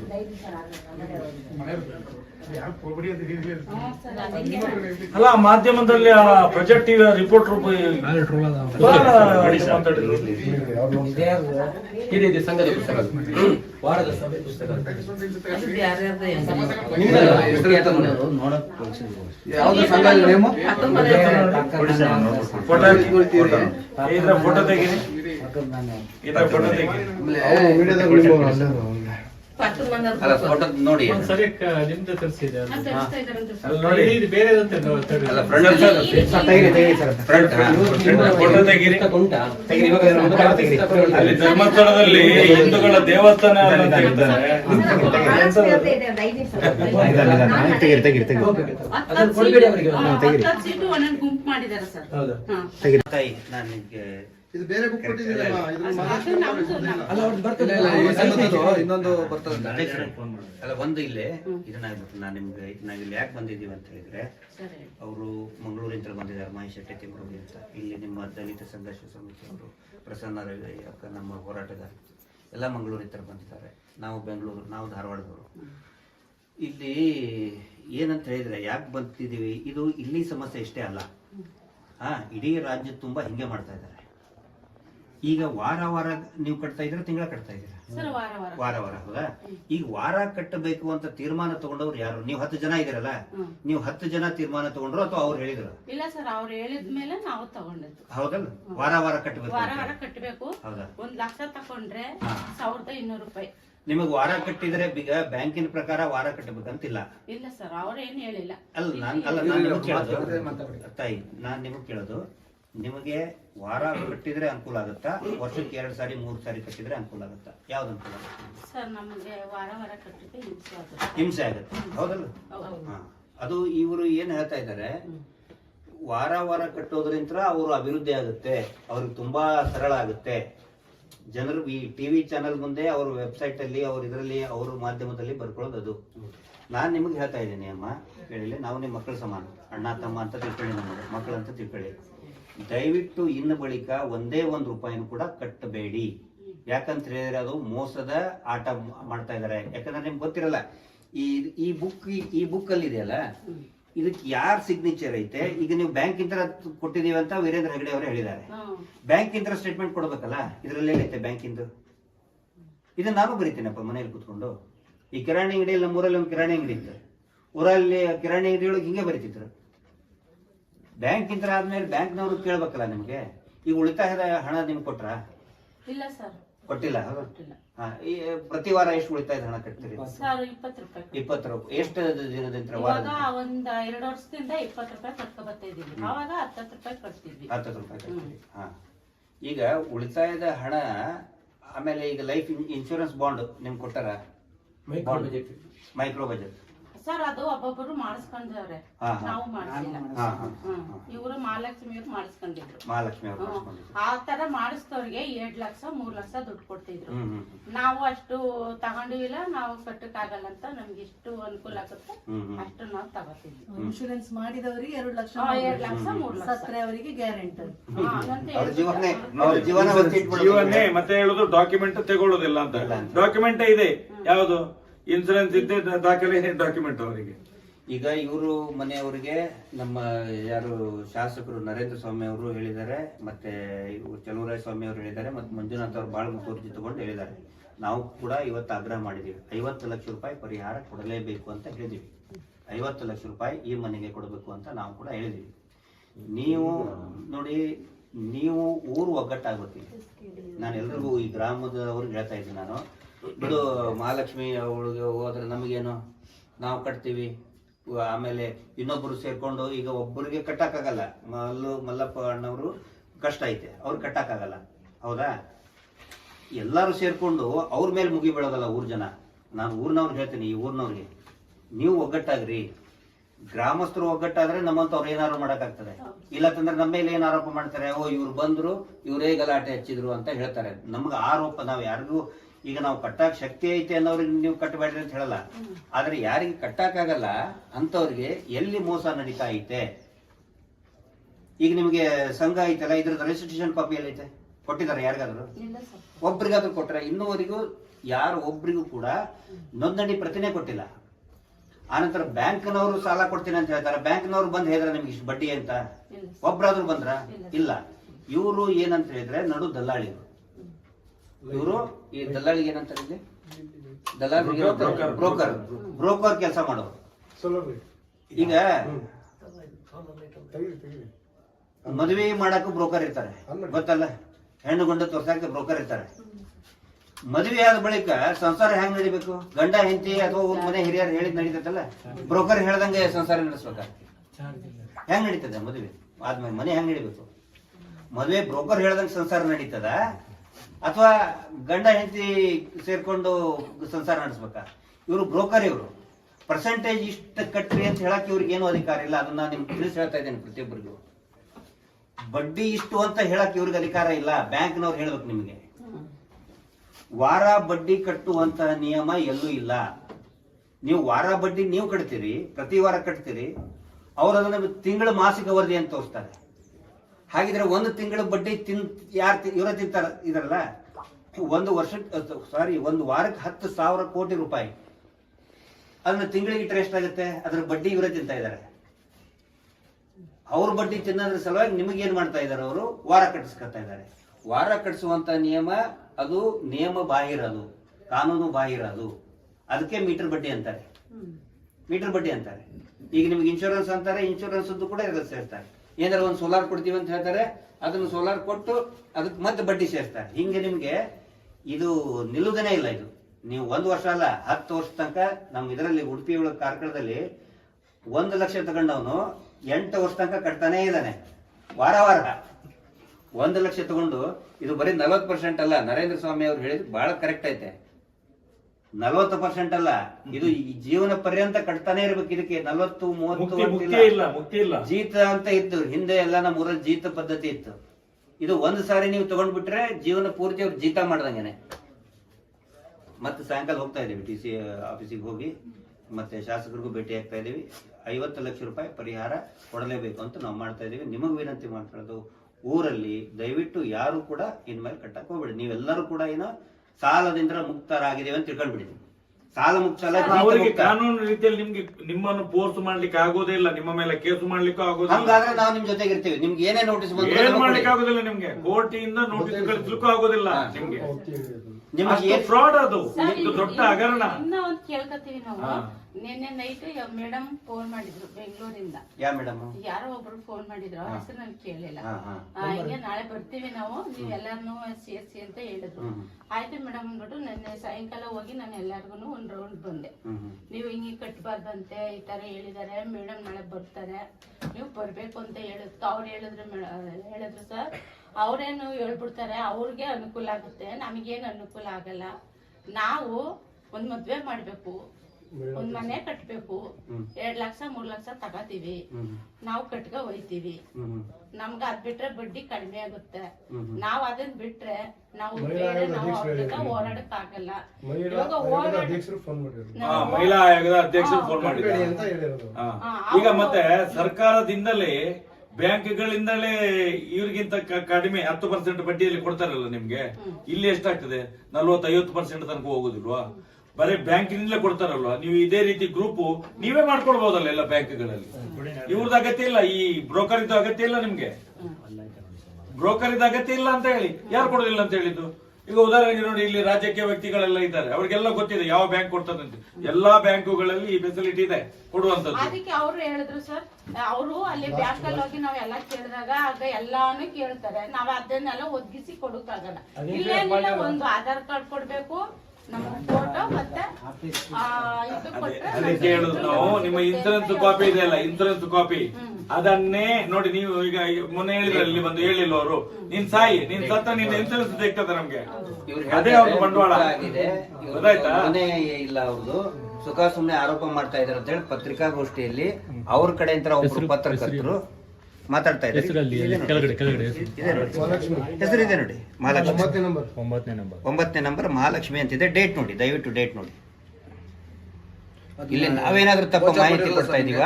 ಅಲ್ಲ ಮಾಧ್ಯಮದಲ್ಲಿ ಆ ಪ್ರೊಜೆಕ್ಟ್ ಟಿವಿ ರಿಪೋರ್ಟರ್ ಮಾತಾಡಿದ್ರು ಇದೇ ಇದೆ ಇದೆ ಸಂಘದ ಪುಸ್ತಕ. ವಾರದ ಸಭೆ ಪುಸ್ತಕ. ಯಾವ್ದು ಸಂಘ ನೇಮು ಫೋಟೋ ಇದ್ರ ಫೋಟೋ ತೆಗೀರಿ. ಇದ್ರ ಫೋಟೋ ತೆಗೀರಿ. ಅಲ್ಲೇ ಫೋಟೋ ನೋಡಿ. ನಿಮ್ದು ತರಿಸಿದೆ ಸರ್. ಅಲ್ಲಿ ನೋಡಿ ಅಲ್ಲ ಫ್ರಂಟ್ ಸರ್, ತೆಗೀರಿ ತೆಗೀರಿ ಸರ್. ಫ್ರಂಟ್ ಫೋಟೋ ತೆಗೀರಿ. ಉಂಟಾ ತೆಗೀರಿ ಇವಾಗ ಇದನ್ನ ಒಂದು ಕಾಲ ತೆಗೀರಿ. ಅಲ್ಲಿ ಧರ್ಮಸ್ಥಳದಲ್ಲಿ ಹಿಂದೂಗಳ ದೇವಸ್ಥಾನ ಅಂತ ಹೇಳ್ತಾರೆ ಇದಲ್ಲ, ಇದಲ್ಲ. ತೆಗೀರಿ. ತೆಗೀರಿ. ತೆಗೀರಿ ಅದನ್ನ ಕೊಡ್ಬೇಡಿ ಅವರಿಗೆ. ಹಾ, ತೆಗೀರಿ. ಹತ್ತು ಸೀಟು ಒಂದೊಂದು ಗುಂಪು ಮಾಡಿದ್ದಾರೆ ಸರ್. ಹೌದು. ತಾಯಿ ನಾನು ನಿಮ್ಗೆ ಇದು ಬೇರೆ ಬುಕ್ ಇನ್ನೊಂದು ಬರ್ತದೆ ಅಲ್ಲ ಒಂದು ಇಲ್ಲೇ ಇದನ್ನಾಗ್ಬಿಟ್ಟು ನಾನು ನಿಮ್ಗೆ ನಾವು ಇಲ್ಲಿ ಯಾಕೆ ಬಂದಿದ್ದೀವಿ ಅಂತ ಹೇಳಿದ್ರೆ ಅವರು ಮಂಗಳೂರಿಂದ ಬಂದಿದ್ದಾರೆ ಮಹೇಶ್ ಶೆಟ್ಟಿ ತಿಮ್ಮರೂರಿ ಅಂತ. ಇಲ್ಲಿ ನಿಮ್ಮ ದಲಿತ ಸಂಘರ್ಷ ಸಮಿತಿ ಅವರು ಪ್ರಸನ್ನ ರವಿ ಅಕ್ಕ ನಮ್ಮ ಹೋರಾಟಗಾರ ಎಲ್ಲ ಮಂಗಳೂರಿಂದ ಬಂದಿದ್ದಾರೆ. ನಾವು ಬೆಂಗಳೂರು ನಾವು ಧಾರವಾಡದವರು. ಇಲ್ಲಿ ಏನಂತ ಹೇಳಿದ್ರೆ ಯಾಕೆ ಬಂದಿದ್ದೀವಿ? ಇದು ಇಲ್ಲಿ ಸಮಸ್ಯೆ ಇಷ್ಟೇ ಅಲ್ಲ. ಹಾ ಇಡೀ ರಾಜ್ಯ ತುಂಬಾ ಹಿಂಗೆ ಮಾಡ್ತಾ ಇದ್ದಾರೆ. ಈಗ ವಾರ ವಾರ ನೀವು ಕಟ್ತಾ ಇದ್ರೆ ತಿಂಗಳ ಕಟ್ತಾ ಇದ್ದೀರಾ? ಸರ್ ವಾರ ವಾರ. ವಾರ ವಾರ ಹೌದಾ? ಈಗ ವಾರ ಕಟ್ಟಬೇಕು ಅಂತ ತೀರ್ಮಾನ ತಗೊಂಡವ್ರು ಯಾರು? ನೀವು ಹತ್ತು ಜನ ಇದ್ದೀರಲ್ಲ ಹ್ಮ್. ನೀವು ಹತ್ತು ಜನ ತೀರ್ಮಾನ ತಗೊಂಡ್ರು ಅಥವಾ ಅವ್ರು ಹೇಳಿದ್ರು? ಇಲ್ಲ ಸರ್ ಅವ್ರು ಹೇಳಿದ ಮೇಲೆ ನಾವು ತಗೊಂಡಿದ್ದು. ಹೌದಲ್ಲ? ವಾರ ವಾರ ಕಟ್ಟಬೇಕು ವಾರ ವಾರ ಕಟ್ಟಬೇಕು ಹೌದಾ? ಒಂದ್ ಲಕ್ಷ ತಕೊಂಡ್ರೆ. ಸಾವಿರದ ಇನ್ನೂರು ರೂಪಾಯಿ. ನಿಮಗೆ ವಾರ ಕಟ್ಟಿದ್ರೆ ಈಗ ಬ್ಯಾಂಕಿನ ಪ್ರಕಾರ ವಾರ ಕಟ್ಟಬೇಕಂತಿಲ್ಲ? ಇಲ್ಲ ಸರ್ ಅವ್ರೇನು ಹೇಳಿಲ್ಲ. ಅಲ್ಲ ನಾನು ಅಲ್ಲ ನಾನು ನಿಮಗೆ ಕೇಳೋದು. ತಾಯಿ ನಾನು ನಿಮಗೆ ಕೇಳೋದು. ನಿಮಗೆ ವಾರ ಕಟ್ಟಿದ್ರೆ ಅನುಕೂಲ ಆಗುತ್ತಾ? ವರ್ಷಕ್ಕೆ ಎರಡು ಸಾರಿ ಮೂರು ಸಾರಿ ಕಟ್ಟಿದ್ರೆ ಅನುಕೂಲ ಆಗುತ್ತಾ? ಯಾವ್ದು ಅನುಕೂಲ ಸರ್ ನಮಗೆ ವಾರ ವಾರ ಕಟ್ಟಿದ್ರೆ ಹಿಂಸೆ ಆಗುತ್ತೆ. ಹಿಂಸೆ ಆಗುತ್ತೆ. ಹೌದಲ್ಲ. ಹಾ. ಅದು ಇವರು ಏನು ಹೇಳ್ತಾ ಇದ್ದಾರೆ? ವಾರ ವಾರ ಕಟ್ಟೋದ್ರಿಂದ ಅವರು ಅಭಿವೃದ್ಧಿ ಆಗುತ್ತೆ. ಅವ್ರಿಗೆ ತುಂಬಾ ಸರಳ ಆಗುತ್ತೆ. ಜನರು ಈ ಟಿವಿ ಚಾನೆಲ್ ಮುಂದೆ ಅವ್ರ ವೆಬ್ಸೈಟ್ ಅಲ್ಲಿ ಅವ್ರ ಇದರಲ್ಲಿ ಅವ್ರ ಮಾಧ್ಯಮದಲ್ಲಿ ಬರ್ಕೊಳ್ಳೋದು ಅದು. ನಾನು ನಿಮಗೆ ಹೇಳ್ತಾ ಇದ್ದೀನಿ ಅಮ್ಮ. ಕೇಳಿ ನಾವು ನಿಮ್ಮ ಮಕ್ಕಳ ಸಮಾನ. ಅಣ್ಣ ತಮ್ಮ ಅಂತ ತಿಳ್ಕೊಳ್ಳಿ ನಮಗೆ ಮಕ್ಕಳು ಅಂತ ತಿಳ್ಕೊಳ್ಳಿ. ದಯವಿಟ್ಟು ಇನ್ನು ಬಳಿಕ ಒಂದೇ ಒಂದು ರೂಪಾಯಿನೂ ಕೂಡ ಕಟ್ಟಬೇಡಿ. ಯಾಕಂತ ಹೇಳಿದ್ರೆ ಅದು ಮೋಸದ ಆಟ ಮಾಡ್ತಾ ಇದ್ದಾರೆ ಯಾಕಂದ್ರೆ ನಿಮ್ಗೆ ಗೊತ್ತಿರಲ್ಲ ಈ ಈ ಬುಕ್ ಈ ಬುಕ್ ಅಲ್ಲಿ ಇದೆಯಲ್ಲ ಇದಕ್ಕೆ ಯಾರ ಸಿಗ್ನೇಚರ್ ಐತೆ? ಈಗ ನೀವು ಬ್ಯಾಂಕ್ ಇಂತರ ಕೊಟ್ಟಿದೀವಿ ಅಂತ ವೀರೇಂದ್ರ ಹೆಗಡೆ ಅವರು ಹೇಳಿದ್ದಾರೆ. ಬ್ಯಾಂಕ್ ಇಂತರ ಸ್ಟೇಟ್ಮೆಂಟ್ ಕೊಡ್ಬೇಕಲ್ಲ ಇದ್ರಲ್ಲಿ ಏನೈತೆ ಬ್ಯಾಂಕಿಂದು ಇದನ್ನ ನಾನು ಬರಿತೀನಪ್ಪ ಮನೇಲಿ ಕೂತ್ಕೊಂಡು. ಈ ಕಿರಾಣಿ ಅಂಗಡಿಯಲ್ಲಿ ನಮ್ಮೂರಲ್ಲಿ ಒಂದು ಕಿರಾಣಿ ಅಂಗಡಿ ಇತ್ತು. ಊರಲ್ಲಿ ಕಿರಾಣಿ ಅಂಗಡಿ ಒಳಗೆ ಹಿಂಗೆ ಬರೀತಿದ್ರು. ಬ್ಯಾಂಕ್ ಇಂದ ಆದ್ಮೇಲೆ ಬ್ಯಾಂಕ್ನವರು ಕೇಳ್ಬೇಕಲ್ಲ ನಿಮ್ಗೆ? ಈಗ ಉಳಿತಾಯದ ಹಣ ನಿಮ್ಗೆ ಕೊಟ್ರ? ಇಲ್ಲ ಸರ್. ಕೊಟ್ಟಿಲ್ಲ? ಹೌದಾ? ಹಾ, ಈ ಪ್ರತಿ ವಾರ ಎಷ್ಟು ಉಳಿತಾಯದ ಹಣ ಕಟ್ತೀರಿ? ಸರ್ ಇಪ್ಪತ್ತು ರೂಪಾಯಿ ಇಪ್ಪತ್ತು ರೂಪಾಯಿ. ಎಷ್ಟು ದಿನದಿಂದ ಇವಾಗ ಒಂದ್ ಎರಡು ವರ್ಷದಿಂದ ಇಪ್ಪತ್ತು ರೂಪಾಯಿ ಕಟ್ಕೊ ಬರ್ತಾ ಇದೀವಿ ಅವಾಗ ಹತ್ತತ್ತು ರೂಪಾಯಿ ಕಟ್ತಿದ್ವಿ ಹತ್ತತ್ತು ರೂಪಾಯಿ ಕಟ್ತೀರಿ ಹಾ. ಈಗ ಉಳಿತಾಯದ ಹಣ ಆಮೇಲೆ ಈಗ ಲೈಫ್ ಇನ್ಶೂರೆನ್ಸ್ ಬಾಂಡ್ ನಿಮ್ಗೆ ಕೊಟ್ಟಾರ? Micro budget. Micro budget. Sir ಅದು ಒಬ್ಬೊಬ್ರು ಮಾಡಿಸ್ಕೊಂಡವ್ರೆ. ನಾವು ಮಾಡಿಸಿಲ್ಲ. ಇವರು ಮಹಾಲಕ್ಷ್ಮಿ ಅವ್ರು ಮಾಡಿಸ್ಕೊಂಡಿದ್ರು. ಮಹಾಲಕ್ಷ್ಮಿ ಅವ್ರು. ಮಾಡಿಸ್ಕೊಂಡಿದ್ರು. ಆ ತರ ಮಾಡಿಸಿದವ್ರಿಗೆ ಎರಡ್ ಲಕ್ಷ ಮೂರ್ ಲಕ್ಷ ದುಡ್ಡು ಕೊಡ್ತಿದ್ರು. ಹ್ಮ್ ಹ್ಮ್ ನಾವು ಅಷ್ಟು ತಗೊಂಡಿಲ್ಲ ನಾವು ಕಟ್ಟಕ್ಕಾಗಲ್ಲ ಅಂತ ನಮ್ಗೆ ಎಷ್ಟು ಅನುಕೂಲ ಆಗುತ್ತೆ. ಹ್ಮ್ ಹ್ಮ್. ಅಷ್ಟು ನಾವು ತಗೋತಿದ್ವಿ ಇನ್ಶೂರೆನ್ಸ್ ಮಾಡಿದವರಿಗೆ ಎರಡು ಲಕ್ಷ ಹಾ, ಎರಡ್ ಲಕ್ಷ. ಮೂರ್ ಲಕ್ಷ. ಸತ್ರೆ ಅವರಿಗೆ ಗ್ಯಾರಂಟಿ. ಹಾ, ಹಂಗಂತ ಅವ್ರ ಹೇಳ್ಬಿಟ್ಟು ಜೀವನೇ ಅವ್ರ ಜೀವನ ಒತ್ತಿಟ್ಬಿಡೋದು. ಜೀವನೇ ಮತ್ತೆ ಹೇಳುದು ಡಾಕ್ಯುಮೆಂಟ್ ತಗೊಳ್ಳೋದಿಲ್ಲ ಅಂತ. ಡಾಕ್ಯುಮೆಂಟ್ ಇದೆ. ಯಾವುದು? ಇನ್ಸೂರೆನ್ಸ್ ಇದ್ದೇ ದಾಖಲೆ ಡಾಕ್ಯುಮೆಂಟ್ ಅವರಿಗೆ. ಈಗ ಇವರು ಮನೆಯವರಿಗೆ ನಮ್ಮ ಯಾರು ಶಾಸಕರು ನರೇಂದ್ರ ಸ್ವಾಮಿ ಅವರು ಹೇಳಿದ್ದಾರೆ, ಮತ್ತೆ ಚಲುವರಾಯ ಸ್ವಾಮಿ ಅವರು ಹೇಳಿದ್ದಾರೆ, ಮತ್ತೆ ಮಂಜುನಾಥ್ ಅವರು ಬಹಳ ಮುತುವರ್ಜಿ ತಗೊಂಡು ಹೇಳಿದ್ದಾರೆ. ನಾವು ಕೂಡ ಇವತ್ತು ಆಗ್ರಹ ಮಾಡಿದ್ದೀವಿ. ಐವತ್ತು ಲಕ್ಷ ರೂಪಾಯಿ ಪರಿಹಾರ ಕೊಡಲೇಬೇಕು ಅಂತ ಹೇಳಿದೀವಿ ಐವತ್ತು ಲಕ್ಷ ರೂಪಾಯಿ ಈ ಮನೆಗೆ ಕೊಡಬೇಕು ಅಂತ ನಾವು ಕೂಡ ಹೇಳಿದೀವಿ ನೀವು ನೋಡಿ, ನೀವು ಊರು ಒಗ್ಗಟ್ಟಾಗಬೇಕು ನಾನು ಎಲ್ರಿಗೂ ಈ ಗ್ರಾಮದವ್ರಿಗೆ ಹೇಳ್ತಾ ಇದ್ದೀನಿ ನಾನು. ಬಿಡು ಮಹಾಲಕ್ಷ್ಮಿ ಅವಳಿಗೆ ಹೋದ್ರೆ ನಮಗೇನು ನಾವು ಕಟ್ತೀವಿ. ಆಮೇಲೆ ಇನ್ನೊಬ್ಬರು ಸೇರ್ಕೊಂಡು ಈಗ ಒಬ್ಬರಿಗೆ ಕಟ್ಟಕ್ಕಾಗಲ್ಲ ಮಲ್ಲು ಮಲ್ಲಪ್ಪ ಅಣ್ಣವರು ಕಷ್ಟ ಐತೆ. ಅವ್ರು ಕಟ್ಟಕ್ಕಾಗಲ್ಲ ಹೌದಾ? ಎಲ್ಲರೂ ಸೇರ್ಕೊಂಡು ಅವ್ರ ಮೇಲೆ ಮುಗಿ ಬೀಳೋದಲ್ಲ ಊರ್ ಜನ. ನಾನು ಊರ್ನವ್ರಿಗೆ ಹೇಳ್ತೀನಿ ಈ ಊರ್ನವ್ರಿಗೆ. ನೀವು ಒಗ್ಗಟ್ಟಾಗ್ರಿ. ಗ್ರಾಮಸ್ಥರು ಒಗ್ಗಟ್ಟಾದ್ರೆ ನಮ್ಮಂತವ್ರು ಏನಾರು ಮಾಡಕ್ಕಾಗ್ತದೆ. ಇಲ್ಲತ್ತಂದ್ರೆ ನಮ್ಮ ಮೇಲೆ ಏನ್ ಆರೋಪ ಮಾಡ್ತಾರೆ ಓ ಇವ್ರು ಬಂದ್ರು ಇವರೇ ಗಲಾಟೆ ಹಚ್ಚಿದ್ರು ಅಂತ ಹೇಳ್ತಾರೆ. ನಮ್ಗೆ ಆರೋಪ ನಾವು ಯಾರಿಗೂ ಈಗ ನಾವು ಕಟ್ಟಾಕ್ ಶಕ್ತಿ ಐತೆ ಅನ್ನೋರಿಗೆ ನೀವು ಕಟ್ಟಬೇಡ್ರಿ ಅಂತ ಹೇಳಲ್ಲ. ಆದ್ರೆ ಯಾರಿಗೆ ಕಟ್ಟಾಕಾಗಲ್ಲ ಅಂತವ್ರಿಗೆ ಎಲ್ಲಿ ಮೋಸ ನಡೀತಾ ಐತೆ? ಈಗ ನಿಮಗೆ ಸಂಘ ಐತಲ್ಲ ಇದ್ರದ್ದು ರಿಜಿಸ್ಟ್ರೇಷನ್ ಕಾಪಿ ಎಲ್ಲ ಐತೆ? ಕೊಟ್ಟಿದ್ದಾರೆ ಯಾರಿಗಾದ್ರು? ಒಬ್ರಿಗಾದ್ರು ಕೊಟ್ರೆ ಇನ್ನೂವರೆಗೂ ಯಾರು ಒಬ್ರಿಗೂ ಕೂಡ ನೋಂದಣಿ ಪ್ರತಿನೇ ಕೊಟ್ಟಿಲ್ಲ. ಆನಂತರ ಬ್ಯಾಂಕ್ನವರು ಸಾಲ ಕೊಡ್ತೀನಿ ಅಂತ ಹೇಳ್ತಾರೆ. ಬ್ಯಾಂಕ್ನವ್ರು ಬಂದು ಹೇಳಿದ್ರೆ ನಿಮ್ಗೆ ಇಷ್ಟು ಬಡ್ಡಿ ಅಂತ? ಒಬ್ರಾದ್ರು ಒಬ್ರಾದ್ರೂ ಬಂದ್ರ? ಇಲ್ಲ. ಇವರು ಏನಂತ ಹೇಳಿದ್ರೆ ನಡು ದಲ್ಲಾಳಿಗಳು. ಇವರು ಈ ದಲ್ಲಾಳಿಗೆ ಏನಂತಾರೆ ಇಲ್ಲಿ? ದಲ್ಲಾಳಿ ಬ್ರೋಕರ್. ಬ್ರೋಕರ್ ಕೆಲಸ ಮಾಡೋರು ಈಗ ಮದುವೆ ಮಾಡಕ್ ಬ್ರೋಕರ್ ಇರ್ತಾರೆ. ಗೊತ್ತಲ್ಲ? ಹೆಣ್ಣು ಗಂಡು ತೋರ್ಸಕ್ಕೆ ಬ್ರೋಕರ್ ಇರ್ತಾರೆ. ಮದುವೆ ಆದ ಬಳಿಕ ಸಂಸಾರ ಹೆಂಗ್ ನಡಿಬೇಕು? ಗಂಡ ಹೆಂಡತಿ ಅಥವಾ ಅವ್ರ ಮನೆ ಹಿರಿಯರು ಹೇಳಿದ್ ನಡೀತೈತಲ್ಲ? ಬ್ರೋಕರ್ ಹೇಳ್ದಂಗೆ ಸಂಸಾರ ನಡೆಸ್ಬೇಕ ಹೆಂಗ್ ನಡೀತದೆ ಮದುವೆ? ಆದ್ಮೇಲೆ ಮನೆ ಹೆಂಗ್ ನಡಿಬೇಕು? ಮದುವೆ ಬ್ರೋಕರ್ ಹೇಳ್ದಂಗೆ ಸಂಸಾರ ನಡೀತದ? ಅಥವಾ ಗಂಡ ಹೆಂಡತಿ ಸೇರ್ಕೊಂಡು ಸಂಸಾರ ನಡೆಸ್ಬೇಕಾ? ಇವರು ಬ್ರೋಕರ್ ಇವರು. ಪರ್ಸೆಂಟೇಜ್ ಇಷ್ಟು ಕಟ್ಟ್ರಿ ಅಂತ ಹೇಳಕ್ ಇವ್ರಿಗೆ ಏನು ಅಧಿಕಾರ ಇಲ್ಲ. ಅದನ್ನ ನಿಮ್ಗೆ ತಿಳಿಸಿ ಹೇಳ್ತಾ ಇದ್ದೇನೆ ಪ್ರತಿಯೊಬ್ಬರಿಗೂ. ಬಡ್ಡಿ ಇಷ್ಟು ಅಂತ ಹೇಳಕ್ ಇವ್ರಿಗೆ ಅಧಿಕಾರ ಇಲ್ಲ. ಬ್ಯಾಂಕ್ನವ್ರು ಹೇಳ್ಬೇಕು ನಿಮಗೆ. ವಾರ ಬಡ್ಡಿ ಕಟ್ಟುವಂತ ನಿಯಮ ಎಲ್ಲೂ ಇಲ್ಲ. ನೀವು ವಾರ ಬಡ್ಡಿ ನೀವು ಕಟ್ತೀರಿ, ಪ್ರತಿ ವಾರ ಕಟ್ತೀರಿ. ಅವ್ರು ಅದನ್ನ ತಿಂಗಳ ಮಾಸಿಕ ವರದಿ ಅಂತ ತೋರಿಸ್ತಾರೆ. ಹಾಗಿದ್ರೆ ಒಂದು ತಿಂಗಳ ಬಡ್ಡಿ ತಿನ್ ಯಾರು ಇವರ ತಿಂತಾರ ಇದರಲ್ಲ? ಒಂದು ವರ್ಷಕ್ಕೆ ಸಾರಿ ಒಂದು ವಾರಕ್ಕೆ ಹತ್ತು ಸಾವಿರ ಕೋಟಿ ರೂಪಾಯಿ. ಅದನ್ನ ತಿಂಗಳಿಗೆ ಇಟ್ಟರೆ ಎಷ್ಟಾಗುತ್ತೆ? ಅದ್ರ ಬಡ್ಡಿ ಇವರೇ ತಿಂತಾ ಇದ್ದಾರೆ ಅವ್ರ ಬಡ್ಡಿ ತಿನ್ನೋದ್ರ ಸಲುವಾಗಿ ನಿಮಗೆ ಏನ್ ಮಾಡ್ತಾ ಇದ್ದಾರೆ ಅವರು? ವಾರ ಕಟ್ಟಿಸ್ಕೊತಾ ಇದ್ದಾರೆ ವಾರ ಕಟ್ಟಿಸುವಂತ ನಿಯಮ ಅದು ನಿಯಮ ಬಾಹಿರ ಅದು ಕಾನೂನು ಬಾಹಿರ ಅದು ಅದಕ್ಕೆ ಮೀಟರ್ ಬಡ್ಡಿ ಅಂತಾರೆ. ಮೀಟರ್ ಬಡ್ಡಿ ಅಂತಾರೆ. ಈಗ ನಿಮ್ಗೆ ಇನ್ಶೂರೆನ್ಸ್ ಅಂತಾರೆ ಇನ್ಶೂರೆನ್ಸ್ ಕೂಡ ಇರೋದು ಸೇರ್ತಾರೆ. ಏನಾರ ಒಂದು ಸೋಲಾರ್ ಕೊಡ್ತೀವಿ ಅಂತ ಹೇಳ್ತಾರೆ, ಅದನ್ನು ಸೋಲಾರ್ ಕೊಟ್ಟು ಅದಕ್ಕೆ ಮತ್ತೆ ಬಡ್ಡಿ ಸೇರ್ತಾರೆ ಹಿಂಗೆ ನಿಮಗೆ ಇದು ನಿಲ್ಲುವುದೇನೇ ಇಲ್ಲ ಇದು. ನೀವು ಒಂದು ವರ್ಷ ಅಲ್ಲ, ಹತ್ತು ವರ್ಷ ತನಕ ನಮ್ಮ ಇದರಲ್ಲಿ ಉಡುಪಿ ಒಳಗೆ ಕಾರ್ಕಳದಲ್ಲಿ ಒಂದು ಲಕ್ಷ ತಗೊಂಡವನು ಎಂಟು ವರ್ಷ ತನಕ ಕಟ್ತಾನೆ ಇದ್ದಾನೆ. ವಾರ ವಾರ. ಒಂದು ಲಕ್ಷ ತಗೊಂಡು, ಇದು ಬರೀ ನಲ್ವತ್ತು ಪರ್ಸೆಂಟ್ ಅಲ್ಲ, ನರೇಂದ್ರ ಸ್ವಾಮಿ ಅವ್ರು ಹೇಳಿದ್ ಬಹಳ ಕರೆಕ್ಟ್ ಐತೆ. ನಲವತ್ತು ಪರ್ಸೆಂಟ್ ಅಲ್ಲ. ಇದು ಈ ಜೀವನ ಪರ್ಯಂತ ಕಟ್ತಾನೆ ಇರ್ಬೇಕು ಇದಕ್ಕೆ. ನಲವತ್ತು ಮೂವತ್ತು ಮುಕ್ತಿ ಅಂತಿಲ್ಲ. ಇಲ್ಲ. ಮುಕ್ತಿ ಇಲ್ಲ. ಜೀತ ಅಂತ ಇತ್ತು. ಹಿಂದೆ ಎಲ್ಲ ನಮ್ಮ ಊರಲ್ಲಿ ಜೀತ ಪದ್ಧತಿ ಇತ್ತು. ಇದು ಒಂದ್ ಸಾರಿ ನೀವು ತಗೊಂಡ್ಬಿಟ್ರೆ ಜೀವನ ಪೂರ್ತಿ ಅವ್ರು ಜೀತ ಮಾಡ್ದಂಗೆನೆ. ಮತ್ತೆ ಸಾಯಂಕಾಲ ಹೋಗ್ತಾ ಇದೀವಿ ಟಿ ಸಿ ಆಫೀಸಿಗೆ ಹೋಗಿ ಮತ್ತೆ ಶಾಸಕರಿಗೂ ಭೇಟಿ ಆಗ್ತಾ ಇದೀವಿ ಐವತ್ತು ಲಕ್ಷ ರೂಪಾಯಿ ಪರಿಹಾರ ಕೊಡಲೇಬೇಕು ಅಂತ ನಾವು ಮಾಡ್ತಾ ಇದೀವಿ ನಿಮಗೆ ವಿನಂತಿ ಮಾಡ್ಕೊಳ್ಳೋದು ಊರಲ್ಲಿ ದಯವಿಟ್ಟು ಯಾರು ಕೂಡ ಇನ್ಮೇಲೆ ಕಟ್ಟಕ್ ಹೋಗ್ಬೇಡಿ. ನೀವೆಲ್ಲರೂ ಕೂಡ ಏನೋ ಸಾಲದಿಂದ ಮುಕ್ತರಾಗಿದ್ದೇವೆ ಅಂತ ತಿಳ್ಕೊಂಡ್ಬಿಡಿ ಸಾಲ ಮುಕ್ತ ಅಲ್ಲ, ಅವರಿಗೆ ಮುಕ್ತ. ಕಾನೂನು ರೀತಿಯಲ್ಲಿ ನಿಮ್ಗೆ ನಿಮ್ಮನ್ನು ಫೋರ್ಸ್ ಮಾಡ್ಲಿಕ್ಕೆ ಆಗೋದೇ ಇಲ್ಲ ನಿಮ್ಮ ಮೇಲೆ ಕೇಸು ಮಾಡ್ಲಿಕ್ಕೂ ಆಗೋದಿಲ್ಲ ಹಂಗಾದ್ರೆ ನಾವು ನಿಮ್ ಜೊತೆಗೆ ಇರ್ತೀವಿ. ನಿಮ್ಗೆ ಏನೇ ನೋಟಿಸ್ ಏನ್ ಮಾಡ್ಲಿಕ್ಕೆ ಆಗೋದಿಲ್ಲ ನಿಮ್ಗೆ? ಕೋರ್ಟಿಂದ ನೋಟಿಸ್ ಕಳಿಸ್ಲಿಕ್ಕೂ ಆಗೋದಿಲ್ಲ ನಿಮ್ಗೆ. ನಿಮಗೆ ಫ್ರಾಡ್ ಅದು. ಸರ್, ಇದು ದೊಡ್ಡ ಹಗರಣ. ಇನ್ನ ಒಂದ್ ಕೇಳ್ಕೊತೀವಿ ನಾವು. ಹಾ. ನಿನ್ನೆ ನೈಟ್ ಮೇಡಮ್ ಫೋನ್ ಮಾಡಿದ್ರು ಬೆಂಗಳೂರಿಂದ. ಯಾ ಮೇಡಮ್ ಯಾರೋ ಒಬ್ರು ಫೋನ್ ಮಾಡಿದ್ರು. ಅವ್ರ ಹೆಸರು ನಾನು ಕೇಳಿಲ್ಲ. ಹಿಂಗೆ ನಾಳೆ ಬರ್ತೀವಿ ನಾವು ನೀವ್ ಎಲ್ಲಾರು ಸೇರ್ಸಿ ಅಂತ ಹೇಳಿದ್ರು. ಆಯ್ತು ಮೇಡಮ್ ಅಂದ್ಬಿಟ್ಟು ನಿನ್ನೆ ಸಾಯಂಕಾಲ ಹೋಗಿ ನಾನು ಎಲ್ಲಾರ್ಗು ಒಂದ್ ರೌಂಡ್ ಬಂದೆ. ನೀವು ಹಿಂಗೆ ಕಟ್ಬಾರ್ದಂತೆ ಈ ತರ ಹೇಳಿದಾರೆ ಮೇಡಮ್ ನಾಳೆ ಬರ್ತಾರೆ. ನೀವು ಬರ್ಬೇಕು ಅಂತ ಹೇಳಿದ್ರು ಅವ್ರು ಹೇಳಿದ್ರು ಹೇಳಿದ್ರು ಸರ್ ಅವ್ರೇನು ಹೇಳ್ಬಿಡ್ತಾರೆ ಅವ್ರಿಗೆ ಅನುಕೂಲ ಆಗುತ್ತೆ. ನಮಗೇನು ಅನುಕೂಲ ಆಗಲ್ಲ. ನಾವು ಒಂದ್ ಮದ್ವೆ ಮಾಡ್ಬೇಕು. ಒಂದ್ ಮನೆ ಕಟ್ಬೇಕು. ಎರಡ್ ಲಕ್ಷ ಮೂರ್ ಲಕ್ಷ ತಗೋತೀವಿ. ನಾವು ಕಟ್ಕ ಹೋಯ್ತಿವಿ. ನಮ್ಗ ಅದ್ ಬಿಟ್ರೆ ಬಡ್ಡಿ ಕಡಿಮೆ ಆಗುತ್ತೆ. ನಾವ್ ಅದನ್ ಬಿಟ್ರೆ ನಾವು ಬೇರೆ ಓಡಾಡಕ್ ಆಗಲ್ಲ ಇವಾಗ ಫೋನ್ ಮಾಡಿದ್ರು ಆ, ಮಹಿಳಾ ಆಯೋಗದ ಅಧ್ಯಕ್ಷರು ಫೋನ್ ಹೇಳಿರೋದು. ಈಗ ಮತ್ತೆ ಸರ್ಕಾರದಿಂದಲೇ ಬ್ಯಾಂಕ್ಗಳಿಂದಲೇ ಇವ್ರಿಗಿಂತ ಕಡಿಮೆ ಹತ್ತು ಪರ್ಸೆಂಟ್ ಬಡ್ಡಿಯಲ್ಲಿ ಕೊಡ್ತಾರಲ್ಲ ನಿಮ್ಗೆ? ಇಲ್ಲಿ ಎಷ್ಟಾಗ್ತದೆ? ನಲ್ವತ್ತೈವತ್ತು ಪರ್ಸೆಂಟ್ ತನಕ ಹೋಗುದಿಲ್ವಾ? ಬರೀ ಬ್ಯಾಂಕಿನಿಂದಲೇ ಕೊಡ್ತಾರಲ್ವಾ? ನೀವು ಇದೇ ರೀತಿ ಗ್ರೂಪ್ ನೀವೇ ಮಾಡ್ಕೊಳ್ಬಹುದಲ್ಲ ಎಲ್ಲ ಬ್ಯಾಂಕ್ಗಳಲ್ಲಿ. ಇವ್ರದ್ದು ಅಗತ್ಯ ಇಲ್ಲ ಈ ಬ್ರೋಕರ್ ಇದ್ದು ಅಗತ್ಯ ಇಲ್ಲ ನಿಮ್ಗೆ. ಬ್ರೋಕರ್ ಇದ್ದ ಅಗತ್ಯ ಇಲ್ಲ ಅಂತ ಹೇಳಿ. ಯಾರು ಕೊಡೋದಿಲ್ಲ ಅಂತ ಹೇಳಿದ್ದು? ಈಗ ಉದಾಹರಣೆಗೆ ನೋಡಿ ಇಲ್ಲಿ ರಾಜಕೀಯ ವ್ಯಕ್ತಿಗಳೆಲ್ಲ ಇದ್ದಾರೆ. ಅವ್ರಿಗೆಲ್ಲ ಗೊತ್ತಿದೆ ಯಾವ ಬ್ಯಾಂಕ್ ಕೊಡ್ತದಂತೆ ಎಲ್ಲಾ ಬ್ಯಾಂಕುಗಳಲ್ಲಿ ಈ ಫೆಸಿಲಿಟಿ ಇದೆ ಕೊಡುವಂತದ್ದು ಅದಕ್ಕೆ ಅವರು ಹೇಳಿದ್ರು ಸರ್. ಅವರು ಅಲ್ಲಿ ಬ್ಯಾಂಕ್ ಅಲ್ಲಿ ಹೋಗಿ ನಾವೆಲ್ಲ ಕೇಳಿದಾಗ ಆಗ ಎಲ್ಲಾನು ಕೇಳ್ತಾರೆ. ನಾವ್ ಅದನ್ನೆಲ್ಲ ಒದಗಿಸಿ ಕೊಡಕ್ಕಾಗಲ್ಲ. ಇಲ್ಲೇನಿಲ್ಲ ಒಂದು ಆಧಾರ್ ಕಾರ್ಡ್ ಕೊಡ್ಬೇಕು ನಮ್ಮ ಫೋಟೋ ಮತ್ತೆ ಆ, ಇದು ಕೊಟ್ರೆ ಅದಕ್ಕೆ ಹೇಳುದು ನಾವು. ನಿಮ್ಮ ಇನ್ಸೂರೆನ್ಸ್ ಕಾಪಿ ಇದೆ ಅಲ್ಲ ಇನ್ಸೂರೆನ್ಸ್ ಕಾಪಿ ಅದನ್ನೇ ನೋಡಿ ನೀವು ಈಗ ಮೊನ್ನೆ ಹೇಳಿದ್ರಲ್ಲಿ ಬಂದು ಹೇಳಿಲ್ಲ ಅವರು. ನೀನ್ ಸಾಯಿ ನೀನ್ ಸತ್ತ ನಿನ್ನ ಇನ್ಸೂರೆನ್ಸ್ ಸಿಗ್ತದೆ ನಮ್ಗೆ. ಅದೇ ಅವ್ರ ಬಂಡವಾಳ. ಆಗಿದೆ. ಗೊತ್ತಾಯ್ತಾ? ಮನೆ ಇಲ್ಲ ಅವ್ರದ್ದು ಸುಖ ಸುಮ್ನೆ ಆರೋಪ ಮಾಡ್ತಾ ಇದಾರೆ ಅಂತ ಹೇಳಿ ಪತ್ರಿಕಾಗೋಷ್ಠಿಯಲ್ಲಿ ಅವ್ರ ಕಡೆ ಒಬ್ರು ಪತ್ರಕರ್ತರು. ಮಾತಾಡ್ತಾ ಇದ್ದಾರೆ? ಕೆಳಗಡೆ ಕೆಳಗಡೆ ಇದೆ ನೋಡಿ. ಮಹಾಲಕ್ಷ್ಮಿ. ಒಂಬತ್ತನೇ ನಂಬರ್. ಮಹಾಲಕ್ಷ್ಮಿ ಅಂತಿದೆ. ಡೇಟ್ ನೋಡಿ ದಯವಿಟ್ಟು ಡೇಟ್ ನೋಡಿ. ಇಲ್ಲಿ ನಾವೇನಾದ್ರೂ ತಪ್ಪು ಮಾಹಿತಿ ಕೊಡ್ತಾ ಇದೀವ?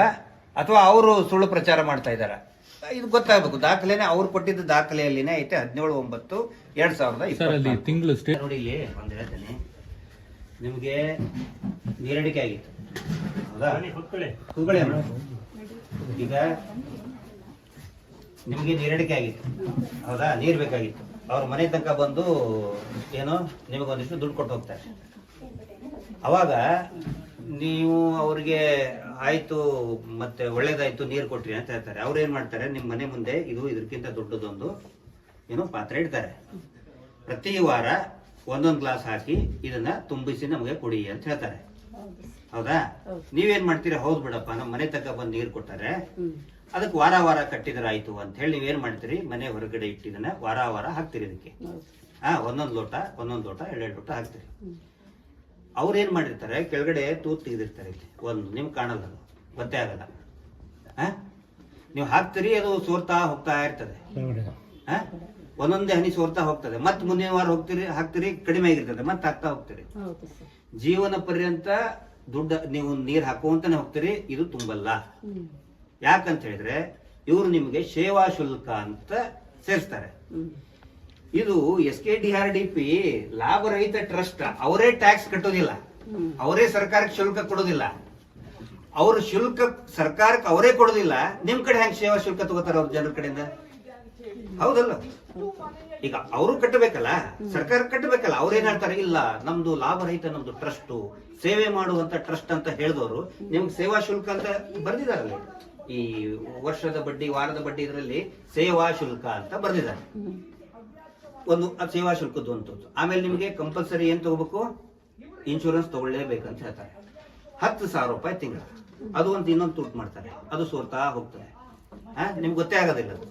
ಅಥವಾ ಅವರು ಸುಳ್ಳು ಪ್ರಚಾರ ಮಾಡ್ತಾ ಇದಾರ ಇದು ಗೊತ್ತಾಗಬೇಕು. ದಾಖಲೆನೆ ಅವ್ರು ಕೊಟ್ಟಿದ್ದ ದಾಖಲೆಯಲ್ಲಿನೇ ಐತೆ ಹದಿನೇಳು ಒಂಬತ್ತು ಎರಡ್ ಸಾವಿರದ ಸರ್ ಅಲ್ಲಿ ಇಪ್ಪತ್ನಾಲ್ಕು. ತಿಂಗಳು ಸ್ಟೇ ನೋಡಿ ಇಲ್ಲಿ ಒಂದು ಹೇಳ್ತೇನೆ. ನಿಮಗೆ ನೀರಡಿಕೆ ಆಗಿತ್ತು. ಹೌದಾ. ಈಗ ನಿಮಗೆ ನೀರಡಿಕೆ ಆಗಿತ್ತು. ಹೌದಾ? ನೀರ್ ಬೇಕಾಗಿತ್ತು. ಅವ್ರ ಮನೆ ತನಕ ಬಂದು ಏನು ನಿಮಗೊಂದಿಷ್ಟು ದುಡ್ಡು ಕೊಟ್ಟು ಹೋಗ್ತಾರೆ. ಅವಾಗ ನೀವು ಅವ್ರಿಗೆ ಆಯ್ತು ಮತ್ತೆ ಒಳ್ಳೇದಾಯ್ತು ನೀರು ಕೊಟ್ರಿ ಅಂತ ಹೇಳ್ತಾರೆ. ಅವ್ರು ಏನ್ ಮಾಡ್ತಾರೆ? ನಿಮ್ಮ ಮನೆ ಮುಂದೆ ಇದು ಇದಕ್ಕಿಂತ ದೊಡ್ಡದೊಂದು ಏನೋ ಪಾತ್ರೆ ಇಡ್ತಾರೆ. ಪ್ರತಿ ವಾರ ಒಂದೊಂದು ಗ್ಲಾಸ್ ಹಾಕಿ ಇದನ್ನ ತುಂಬಿಸಿ ನಮಗೆ ಕೊಡಿ ಅಂತ ಹೇಳ್ತಾರೆ. ಹೌದಾ? ನೀವೇನ್ ಮಾಡ್ತೀರಾ? ಹೌದ್ ಬಿಡಪ್ಪ. ನಮ್ಮ ಮನೆ ತನಕ ಬಂದು ನೀರು ಕೊಟ್ಟಾರೆ. ಅದಕ್ಕೆ ವಾರ ವಾರ ಕಟ್ಟಿದ್ರೆ ಆಯ್ತು ಅಂತ ಹೇಳಿ ನೀವೇನ್ ಮಾಡ್ತೀರಿ? ಮನೆ ಹೊರಗಡೆ ಇಟ್ಟಿದನ್ನ ವಾರ ವಾರ ಹಾಕ್ತೀರಿ ಅದಕ್ಕೆ. ಹಾ ಒಂದೊಂದು ಲೋಟ ಒಂದೊಂದು ಲೋಟ ಎರಡೆರಡು ಲೋಟ ಹಾಕ್ತೀರಿ. ಅವ್ರು ಏನ್ ಮಾಡಿರ್ತಾರೆ? ಕೆಳಗಡೆ ತೂತ್ ತೆಗೆದಿರ್ತಾರೆ ಇಲ್ಲಿ. ಒಂದು ನಿಮ್ ಕಾಣಲ್ಲ ಅದು. ಗೊತ್ತೇ ಆಗಲ್ಲ. ಆ? ನೀವು ಹಾಕ್ತೀರಿ ಅದು ಸೋರ್ತಾ ಹೋಗ್ತಾ ಇರ್ತದೆ. ಆ? ಒಂದೊಂದೇ ಹನಿ ಸೋರ್ತಾ ಹೋಗ್ತದೆ. ಮತ್ ಮುಂದಿನ ವಾರ ಹೋಗ್ತೀರಿ ಹಾಕ್ತೀರಿ ಕಡಿಮೆ ಆಗಿರ್ತದೆ. ಮತ್ತೆ ಹಾಕ್ತಾ ಹೋಗ್ತೀರಿ. ಜೀವನ ಪರ್ಯಂತ ದುಡ್ಡು ನೀವು ನೀರ್ ಹಾಕುವಂತಾನೆ ಹೋಗ್ತೀರಿ ಇದು ತುಂಬಲ್ಲ. ಯಾಕಂತ ಹೇಳಿದ್ರೆ ಇವರು ನಿಮಗೆ ಸೇವಾ ಶುಲ್ಕ ಅಂತ ಸೇರಿಸ್ತಾರೆ. ಇದು S K D R D P ಲಾಭರಹಿತ ಟ್ರಸ್ಟ್ ಅವರೇ ಟ್ಯಾಕ್ಸ್ ಕಟ್ಟೋದಿಲ್ಲ. ಅವರೇ ಸರ್ಕಾರಕ್ಕೆ ಶುಲ್ಕ ಕೊಡೋದಿಲ್ಲ. ಅವ್ರ ಶುಲ್ಕ ಸರ್ಕಾರಕ್ಕೆ ಅವರೇ ಕೊಡೋದಿಲ್ಲ ನಿಮ್ ಕಡೆ ಹೆಂಗ್ ಸೇವಾ ಶುಲ್ಕ ತಗೋತಾರ ಅವ್ರ ಜನರ ಕಡೆಯಿಂದ? ಹೌದಲ್ಲ? ಈಗ ಅವರು ಕಟ್ಟಬೇಕಲ್ಲ ಸರ್ಕಾರ ಕಟ್ಟಬೇಕಲ್ಲ ಅವ್ರು ಏನ್ ಹೇಳ್ತಾರೆ? ಇಲ್ಲ ನಮ್ದು ಲಾಭರಹಿತ ನಮ್ದು ಟ್ರಸ್ಟ್ ಸೇವೆ ಮಾಡುವಂತ ಟ್ರಸ್ಟ್ ಅಂತ ಹೇಳಿದವರು ನಿಮ್ಗೆ ಸೇವಾ ಶುಲ್ಕ ಅಂತ ಬರ್ದಿದಾರಲ್ಲ ಈ ವರ್ಷದ ಬಡ್ಡಿ, ವಾರದ ಬಡ್ಡಿ ಇದರಲ್ಲಿ ಸೇವಾ ಶುಲ್ಕ ಅಂತ ಬರೆದಿದ್ದಾರೆ. ಒಂದು ಸೇವಾ ಶುಲ್ಕದ್ದು ಅಂತದ್ದು. ಆಮೇಲೆ ನಿಮಗೆ ಕಂಪಲ್ಸರಿ ಏನ್ ತಗೋಬೇಕು? ಇನ್ಶೂರೆನ್ಸ್ ತಗೊಳ್ಳೇಬೇಕಂತ ಹೇಳ್ತಾರೆ. ಹತ್ತು ಸಾವಿರ ರೂಪಾಯಿ ತಿಂಗಳ. ಅದು ಒಂದು ಇನ್ನೊಂದು ತುಟ್ ಮಾಡ್ತಾರೆ. ಅದು ಸೋರ್ತಾ ಹೋಗ್ತದೆ ನಿಮ್ಗೆ ಗೊತ್ತೇ ಆಗೋದಿಲ್ಲ ಅದು.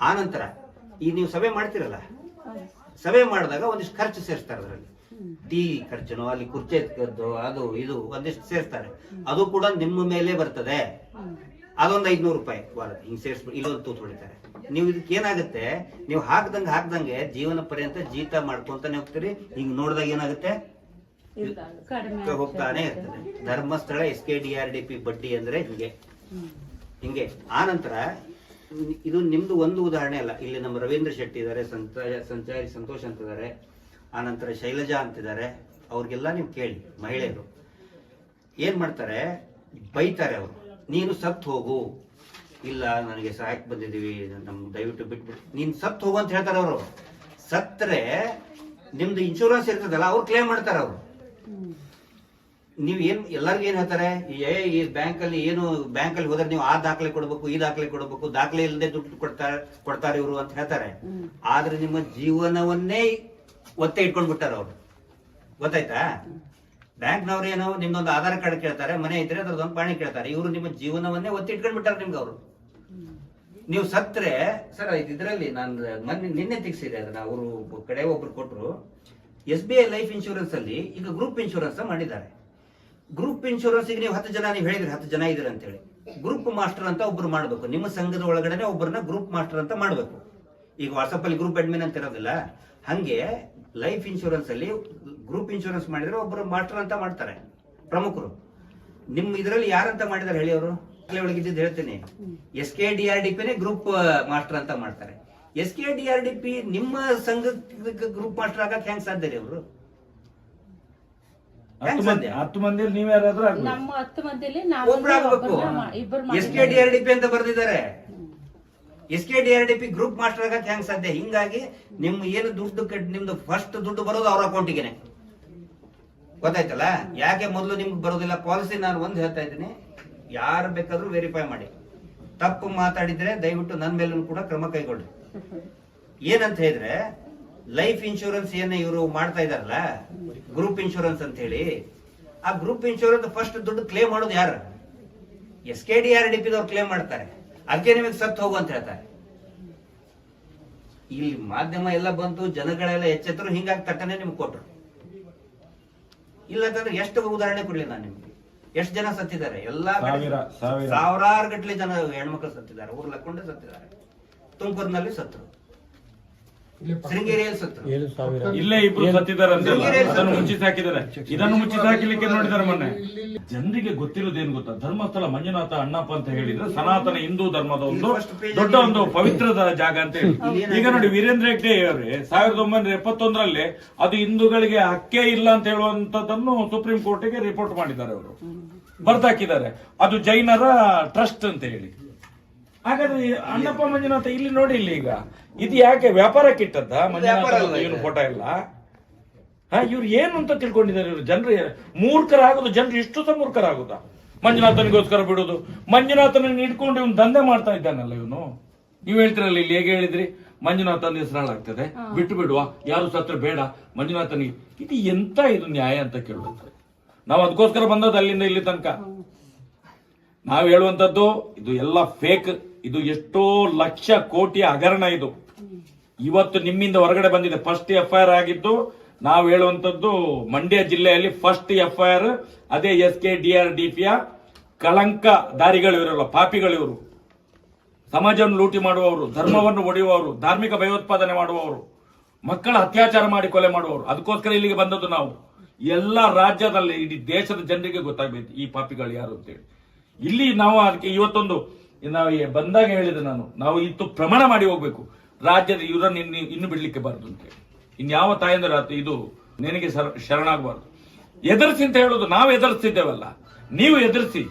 ಆನಂತರ ನಂತರ, ಈ ನೀವು ಸಭೆ ಮಾಡ್ತಿರಲ್ಲ? ಸಭೆ ಮಾಡಿದಾಗ ಒಂದಿಷ್ಟು ಖರ್ಚು ಸೇರಿಸ್ತಾರೆ ಅದರಲ್ಲಿ. ಟೀ ಖರ್ಚನೋ, ಅಲ್ಲಿ ಕುರ್ಚಿ ಅದು, ಇದು, ಒಂದಿಷ್ಟು ಸೇರಿಸ್ತಾರೆ. ಅದು ಕೂಡ ನಿಮ್ಮ ಮೇಲೆ ಬರ್ತದೆ. ಅದೊಂದು ಐದ್ನೂರು ರೂಪಾಯಿ ವಾರ ಹಿಂಗ್ ಸೇರಿಸ್ಬಿಟ್ಟು ಇಲ್ಲೊಂದು ತೂತು ಹೊಡಿತಾರೆ. ನೀವು ಇದಕ್ಕೆ ಏನಾಗುತ್ತೆ? ನೀವು ಹಾಕ್ದಂಗ ಹಾಕ್ದಂಗೆ ಜೀವನ ಪರ್ಯಂತ ಜೀತ ಮಾಡ್ಕೊಂತಾನೆ ಹೋಗ್ತೀರಿ ಹಿಂಗ್ ನೋಡಿದಾಗ ಏನಾಗುತ್ತೆ? ಹೋಗ್ತಾನೆ ಇರ್ತದೆ. Dharmasthala S K D R D P ಬಡ್ಡಿ ಅಂದ್ರೆ ಹಿಂಗೆ. ಹಿಂಗೆ. ಆ ನಂತರ ಇದು ನಿಮ್ದು ಒಂದು ಉದಾಹರಣೆ ಅಲ್ಲ. ಇಲ್ಲಿ ನಮ್ಮ ರವೀಂದ್ರ ಶೆಟ್ಟಿ ಇದ್ದಾರೆ ಸಂಚಾರಿ ಸಂಚಾರಿ ಸಂತೋಷ್ ಅಂತ ಇದಾರೆ. ಆ ನಂತರ ಶೈಲಜಾ ಅಂತಿದ್ದಾರೆ ಅವ್ರಿಗೆಲ್ಲ ನೀವು ಕೇಳಿ ಮಹಿಳೆಯರು. ಏನ್ ಮಾಡ್ತಾರೆ? ಬೈತಾರೆ ಅವರು. ನೀನು ಸತ್ತು ಹೋಗು. ಇಲ್ಲ, ನನಗೆ ಸಹಾಯಕ್ಕೆ ಬಂದಿದೀವಿ ನಮ್ ದಯವಿಟ್ಟು ಬಿಟ್ಬಿಟ್ಟು ನೀನು ಸತ್ತು ಹೋಗು ಅಂತ ಹೇಳ್ತಾರೆ ಅವರು. ಸತ್ತರೆ ನಿಮ್ದು ಇನ್ಶೂರೆನ್ಸ್ ಇರ್ತದಲ್ಲ, ಅವ್ರು ಕ್ಲೇಮ್ ಮಾಡ್ತಾರೆ ಅವರು. ನೀವು ಏನ್, ಎಲ್ಲರಿಗೂ ಏನ್ ಹೇಳ್ತಾರೆ? ಏ, ಈ ಬ್ಯಾಂಕಲ್ಲಿ ಏನು, ಬ್ಯಾಂಕಲ್ಲಿ ಹೋದ್ರೆ ನೀವು ಆ ದಾಖಲೆ ಕೊಡಬೇಕು, ಈ ದಾಖಲೆ ಕೊಡಬೇಕು, ದಾಖಲೆ ಇಲ್ಲದೆ ದುಡ್ಡು ಕೊಡ್ತಾರೆ ಕೊಡ್ತಾರೆ ಇವರು ಅಂತ ಹೇಳ್ತಾರೆ. ಆದ್ರೆ ನಿಮ್ಮ ಜೀವನವನ್ನೇ ಒತ್ತೆ ಇಟ್ಕೊಂಡ್ಬಿಟ್ಟಾರ ಅವ್ರು. ಗೊತ್ತಾಯ್ತಾ? ಬ್ಯಾಂಕ್ನವ್ರು ಏನು ನಿಮ್ದೊಂದು ಆಧಾರ್ ಕಾರ್ಡ್ ಕೇಳ್ತಾರೆ, ಮನೆ ಇದ್ರೆ ಅದ್ರದ್ದೊಂದು ಪಾಣಿ ಕೇಳ್ತಾರೆ. ಇವರು ನಿಮ್ಮ ಜೀವನವನ್ನೇ ಒತ್ತಿ ಇಟ್ಕೊಂಡ್ಬಿಟ್ಟಾರೆ ನಿಮ್ಗೆ ಅವರು. ನೀವು ಸತ್ರೆ, ಸರ್ ಇದರಲ್ಲಿ ನಾನು ಮೊನ್ನೆ ನಿನ್ನೆ ತೆಗ್ಸಿದೆ ಅದನ್ನ ಅವರು ಕಡೆ ಒಬ್ರು ಕೊಟ್ಟರು S B I life insurance ಅಲ್ಲಿ ಈಗ ಗ್ರೂಪ್ ಇನ್ಶೂರೆನ್ಸ್ ಮಾಡಿದ್ದಾರೆ. ಗ್ರೂಪ್ ಇನ್ಶೂರೆನ್ಸ್ ನೀವು ಹತ್ತು ಜನ, ನೀವು ಹೇಳಿದ್ರಿ ಹತ್ತು ಜನ ಇದ್ದೀರಿ ಅಂತ ಹೇಳಿ ಗ್ರೂಪ್ ಮಾಸ್ಟರ್ ಅಂತ ಒಬ್ರು ಮಾಡಬೇಕು. ನಿಮ್ಮ ಸಂಘದ ಒಳಗಡೆ ಒಬ್ಬರನ್ನ ಗ್ರೂಪ್ ಮಾಸ್ಟರ್ ಅಂತ ಮಾಡಬೇಕು. ಈಗ ವಾಟ್ಸಪ್ ಅಲ್ಲಿ ಗ್ರೂಪ್ ಅಡ್ಮಿನ್ ಅಂತ ಇರೋದಿಲ್ಲ. ಹಂಗೆ ಲೈಫ್ ಇನ್ಶೂರೆನ್ಸ್ ಅಲ್ಲಿ ಗ್ರೂಪ್ ಇನ್ಶೂರೆನ್ಸ್ ಮಾಡಿದ್ರೆ ಒಬ್ಬರು ಮಾಸ್ಟರ್ ಅಂತ ಮಾಡ್ತಾರೆ ಪ್ರಮುಖರು. ನಿಮ್ ಇದರಲ್ಲಿ ಯಾರಂತ ಮಾಡಿದಾರೆ ಹೇಳಿ ಅವರು? ಒಳಗಿದ್ದು ಹೇಳ್ತೀನಿ. S K D R D ಪಿನೇ group master ಅಂತ ಮಾಡ್ತಾರೆ. S K D R D P ನಿಮ್ಮ ಸಂಘ ಗ್ರೂಪ್ ಮಾಸ್ಟರ್ ಆಗಕ್ಕೆ ಹೆಂಗ್ ಸಾಧ್ಯ ರೀ ಅವರು? ಹತ್ತು ಮಂದಿ ಹತ್ತು ಮಂದಿಯಲ್ಲಿ ನೀವ್ ಯಾರಾದ್ರೂ ನಮ್ಮ ಹತ್ತು ಮಂದಿಲಿ ನಾವು ಒಬ್ರು ಆಗ್ಬೇಕು. ಇಬ್ಬರು S K D R D P ಅಂತ ಬರ್ದಿದ್ದಾರೆ. S K D R D P group master ಆಗಕ್ಕೆ ಹೆಂಗ್ ಸಾಧ್ಯ? ಹಿಂಗಾಗಿ ನಿಮ್ ಏನು ದುಡ್ಡು ನಿಮ್ದು ಫಸ್ಟ್ ದುಡ್ಡು ಬರೋದು ಅವ್ರ ಅಕೌಂಟಿಗೆನೆ ಗೊತ್ತಾಯ್ತಲ್ಲ? ಯಾಕೆ ಮೊದಲು ನಿಮ್ಗೆ ಬರೋದಿಲ್ಲ? ಪಾಲಿಸಿ ನಾನು ಒಂದು ಹೇಳ್ತಾ ಇದ್ದೀನಿ. ಯಾರು ಬೇಕಾದ್ರೂ ವೆರಿಫೈ ಮಾಡಿ. ತಪ್ಪು ಮಾತಾಡಿದ್ರೆ ದಯವಿಟ್ಟು ನನ್ನ ಮೇಲೂ ಕೂಡ ಕ್ರಮ ಕೈಗೊಳ್ಳಿ. ಏನಂತ ಹೇಳಿದ್ರೆ ಲೈಫ್ ಇನ್ಶೂರೆನ್ಸ್ ಏನ ಇವರು ಮಾಡ್ತಾ ಇದಾರಲ್ಲ ಗ್ರೂಪ್ ಇನ್ಶೂರೆನ್ಸ್ ಅಂತ ಹೇಳಿ, ಆ ಗ್ರೂಪ್ ಇನ್ಶೂರೆನ್ಸ್ ಫಸ್ಟ್ ದುಡ್ಡು ಕ್ಲೇಮ್ ಮಾಡೋದು ಯಾರು? S K D R D ಪಿದವ್ರು claim ಮಾಡ್ತಾರೆ. ಅದಕ್ಕೆ ನಿಮಗೆ ಸತ್ತು ಹೋಗು ಅಂತ ಹೇಳ್ತಾರೆ. ಇಲ್ಲಿ ಮಾಧ್ಯಮ ಎಲ್ಲ ಬಂತು, ಜನಗಳೆಲ್ಲ ಎಚ್ಚೆತ್ತರು, ಹಿಂಗಾಗಿ ತಟ್ಟನೆ ನಿಮ್ಗೆ ಕೊಟ್ರು. ಇಲ್ಲ ಅಂತಂದ್ರೆ ಎಷ್ಟು ಉದಾಹರಣೆ ಕೊಡ್ಲಿ ನಾನು ನಿಮ್ಗೆ? ಎಷ್ಟು ಜನ ಸತ್ತಿದ್ದಾರೆ? ಎಲ್ಲಾ. ಸಾವಿರಾರು ಗಟ್ಟಲೆ ಜನ ಹೆಣ್ಮಕ್ಳು ಸತ್ತಿದ್ದಾರೆ. ಊರ್ ಲಕ್ಕೊಂಡೆ ಸತ್ತಿದ್ದಾರೆ. ತುಮಕೂರಿನಲ್ಲಿ ಸತ್ರು ಶೃಂಗೇರಿಯಲ್ಲಿ ಸತ್ರು. ಇಲ್ಲೇ ಇಬ್ರು ಸತ್ತಿದ್ದಾರೆ ಅಂತ ಅದನ್ನು ಮುಚ್ಚಿಸಿ ಹಾಕಿದ್ದಾರೆ ಇದನ್ನು ಮುಚ್ಚಿಸಿ ಹಾಕಿಲಿಕ್ಕೆ ನೋಡಿದ್ದಾರೆ ಮೊನ್ನೆ. ಜನರಿಗೆ ಗೊತ್ತಿರೋದೇನು ಗೊತ್ತಾ? ಧರ್ಮಸ್ಥಳ ಮಂಜುನಾಥ ಅಣ್ಣಪ್ಪ ಅಂತ ಹೇಳಿದ್ರೆ ಸನಾತನ ಹಿಂದೂ ಧರ್ಮದ ಒಂದು ದೊಡ್ಡ ಒಂದು ಪವಿತ್ರದ ಜಾಗ ಅಂತ ಹೇಳಿ. ಈಗ ನೋಡಿ ವೀರೇಂದ್ರ ಹೆಗ್ಡೆ ಅವರೇ ಸಾವಿರದ ಒಂಬೈನೂರ ಎಪ್ಪತ್ತೊಂದರಲ್ಲಿ ಅದು ಹಿಂದೂಗಳಿಗೆ ಹಕ್ಕೇ ಇಲ್ಲ ಅಂತ ಹೇಳುವಂತದನ್ನು ಸುಪ್ರೀಂ ಕೋರ್ಟಿಗೆ ರಿಪೋರ್ಟ್ ಮಾಡಿದ್ದಾರೆ ಅವರು. ಬರ್ದಾಕಿದ್ದಾರೆ. ಅದು ಜೈನರ ಟ್ರಸ್ಟ್ ಅಂತ ಹೇಳಿ. ಹಾಗಾದ್ರೆ ಅಣ್ಣಪ್ಪ ಮಂಜುನಾಥ ಇಲ್ಲಿ ನೋಡಿ ಇಲ್ಲಿ ಈಗ. ಇದು ಯಾಕೆ ವ್ಯಾಪಾರಕ್ಕೆ ಇಟ್ಟದ್ದ ಕಿಟ್ಟದ್ದ ಮಂಜುನಾಥ ಇದು. ಫೋಟೋ ಇಲ್ಲ. ಹಾ ಇವ್ರು ಏನು ಅಂತ ತಿಳ್ಕೊಂಡಿದ್ದಾರೆ ಇವ್ರು? ಜನರು ಮೂರ್ಖರಾಗೋದು ಜನರು ಇಷ್ಟು ಸಹ ಮೂರ್ಖರಾಗುದ? ಮಂಜುನಾಥನಿಗೋಸ್ಕರ ಬಿಡುದು ಮಂಜುನಾಥನ ಇಟ್ಕೊಂಡು ಇವನು ದಂಧೆ ಮಾಡ್ತಾ ಇದ್ದಾನಲ್ಲ ಇವನು? ನೀವ್ ಹೇಳ್ತಿರಲ್ಲ ಇಲ್ಲಿ ಹೇಗೆ ಹೇಳಿದ್ರಿ? ಮಂಜುನಾಥನ ಹೆಸರು ಹಾಳಾಗ್ತದೆ ಬಿಟ್ಟು ಬಿಡುವ. ಯಾರು ಸತ್ರ ಬೇಡ. ಮಂಜುನಾಥನಿಗೆ ಇದು ಎಂತ ಇದು ನ್ಯಾಯ ಅಂತ ಕೇಳುವಂತ ನಾವು ಅದಕ್ಕೋಸ್ಕರ ಬಂದದ್ದು ಅಲ್ಲಿಂದ ಇಲ್ಲಿ ತನಕ. ನಾವು ಹೇಳುವಂತದ್ದು ಇದು ಎಲ್ಲ ಫೇಕ್ ಇದು ಎಷ್ಟೋ ಲಕ್ಷ ಕೋಟಿಯ ಹಗರಣ ಇದು. ಇವತ್ತು ನಿಮ್ಮಿಂದ ಹೊರಗಡೆ ಬಂದಿದೆ. ಫಸ್ಟ್ ಎಫ್ ಐ ಆರ್ ಆಗಿದ್ದು, ನಾವು ಹೇಳುವಂತದ್ದು ಮಂಡ್ಯ ಜಿಲ್ಲೆಯಲ್ಲಿ ಫಸ್ಟ್ ಎಫ್ ಐ ಆರ್ ಅದೇ S K D R D ಪಿಯ ಕಳಂಕ ದಾರಿಗಳು ಇವರಲ್ಲ, ಪಾಪಿಗಳು ಇವರು. ಸಮಾಜವನ್ನು ಲೂಟಿ ಮಾಡುವವರು, ಧರ್ಮವನ್ನು ಒಡೆಯುವವರು, ಧಾರ್ಮಿಕ ಭಯೋತ್ಪಾದನೆ ಮಾಡುವವರು, ಮಕ್ಕಳ ಅತ್ಯಾಚಾರ ಮಾಡಿ ಕೊಲೆ ಮಾಡುವವರು. ಅದಕ್ಕೋಸ್ಕರ ಇಲ್ಲಿಗೆ ಬಂದದ್ದು ನಾವು. ಎಲ್ಲ ರಾಜ್ಯದಲ್ಲಿ, ಇಡೀ ದೇಶದ ಜನರಿಗೆ ಗೊತ್ತಾಗಬೇಕು ಈ ಪಾಪಿಗಳು ಯಾರು ಅಂತೇಳಿ. ಇಲ್ಲಿ ನಾವು ಅದಕ್ಕೆ ಇವತ್ತೊಂದು ನಾವು ಬಂದಾಗ ಹೇಳಿದೆ ನಾನು ನಾವು ಇತ್ತು ಪ್ರಮಾಣ ಮಾಡಿ ಹೋಗ್ಬೇಕು. ರಾಜ್ಯದ ಇವರನ್ನು ಇನ್ನು ಇನ್ನು ಬಿಡ್ಲಿಕ್ಕೆ ಬಾರದು ಅಂತೇಳಿ ಇನ್ಯಾವ ತಾಯಂದ್ರೆ ಆತು ಇದು ನಿನಗೆ ಶರ- ಶರಣಾಗಬಾರ್ದು. ಎದುರಿಸಿ ಅಂತ ಹೇಳುದು ನಾವು ಎದುರಿಸ್ತಿದ್ದೇವಲ್ಲ ನೀವು ಎದುರಿಸಿ.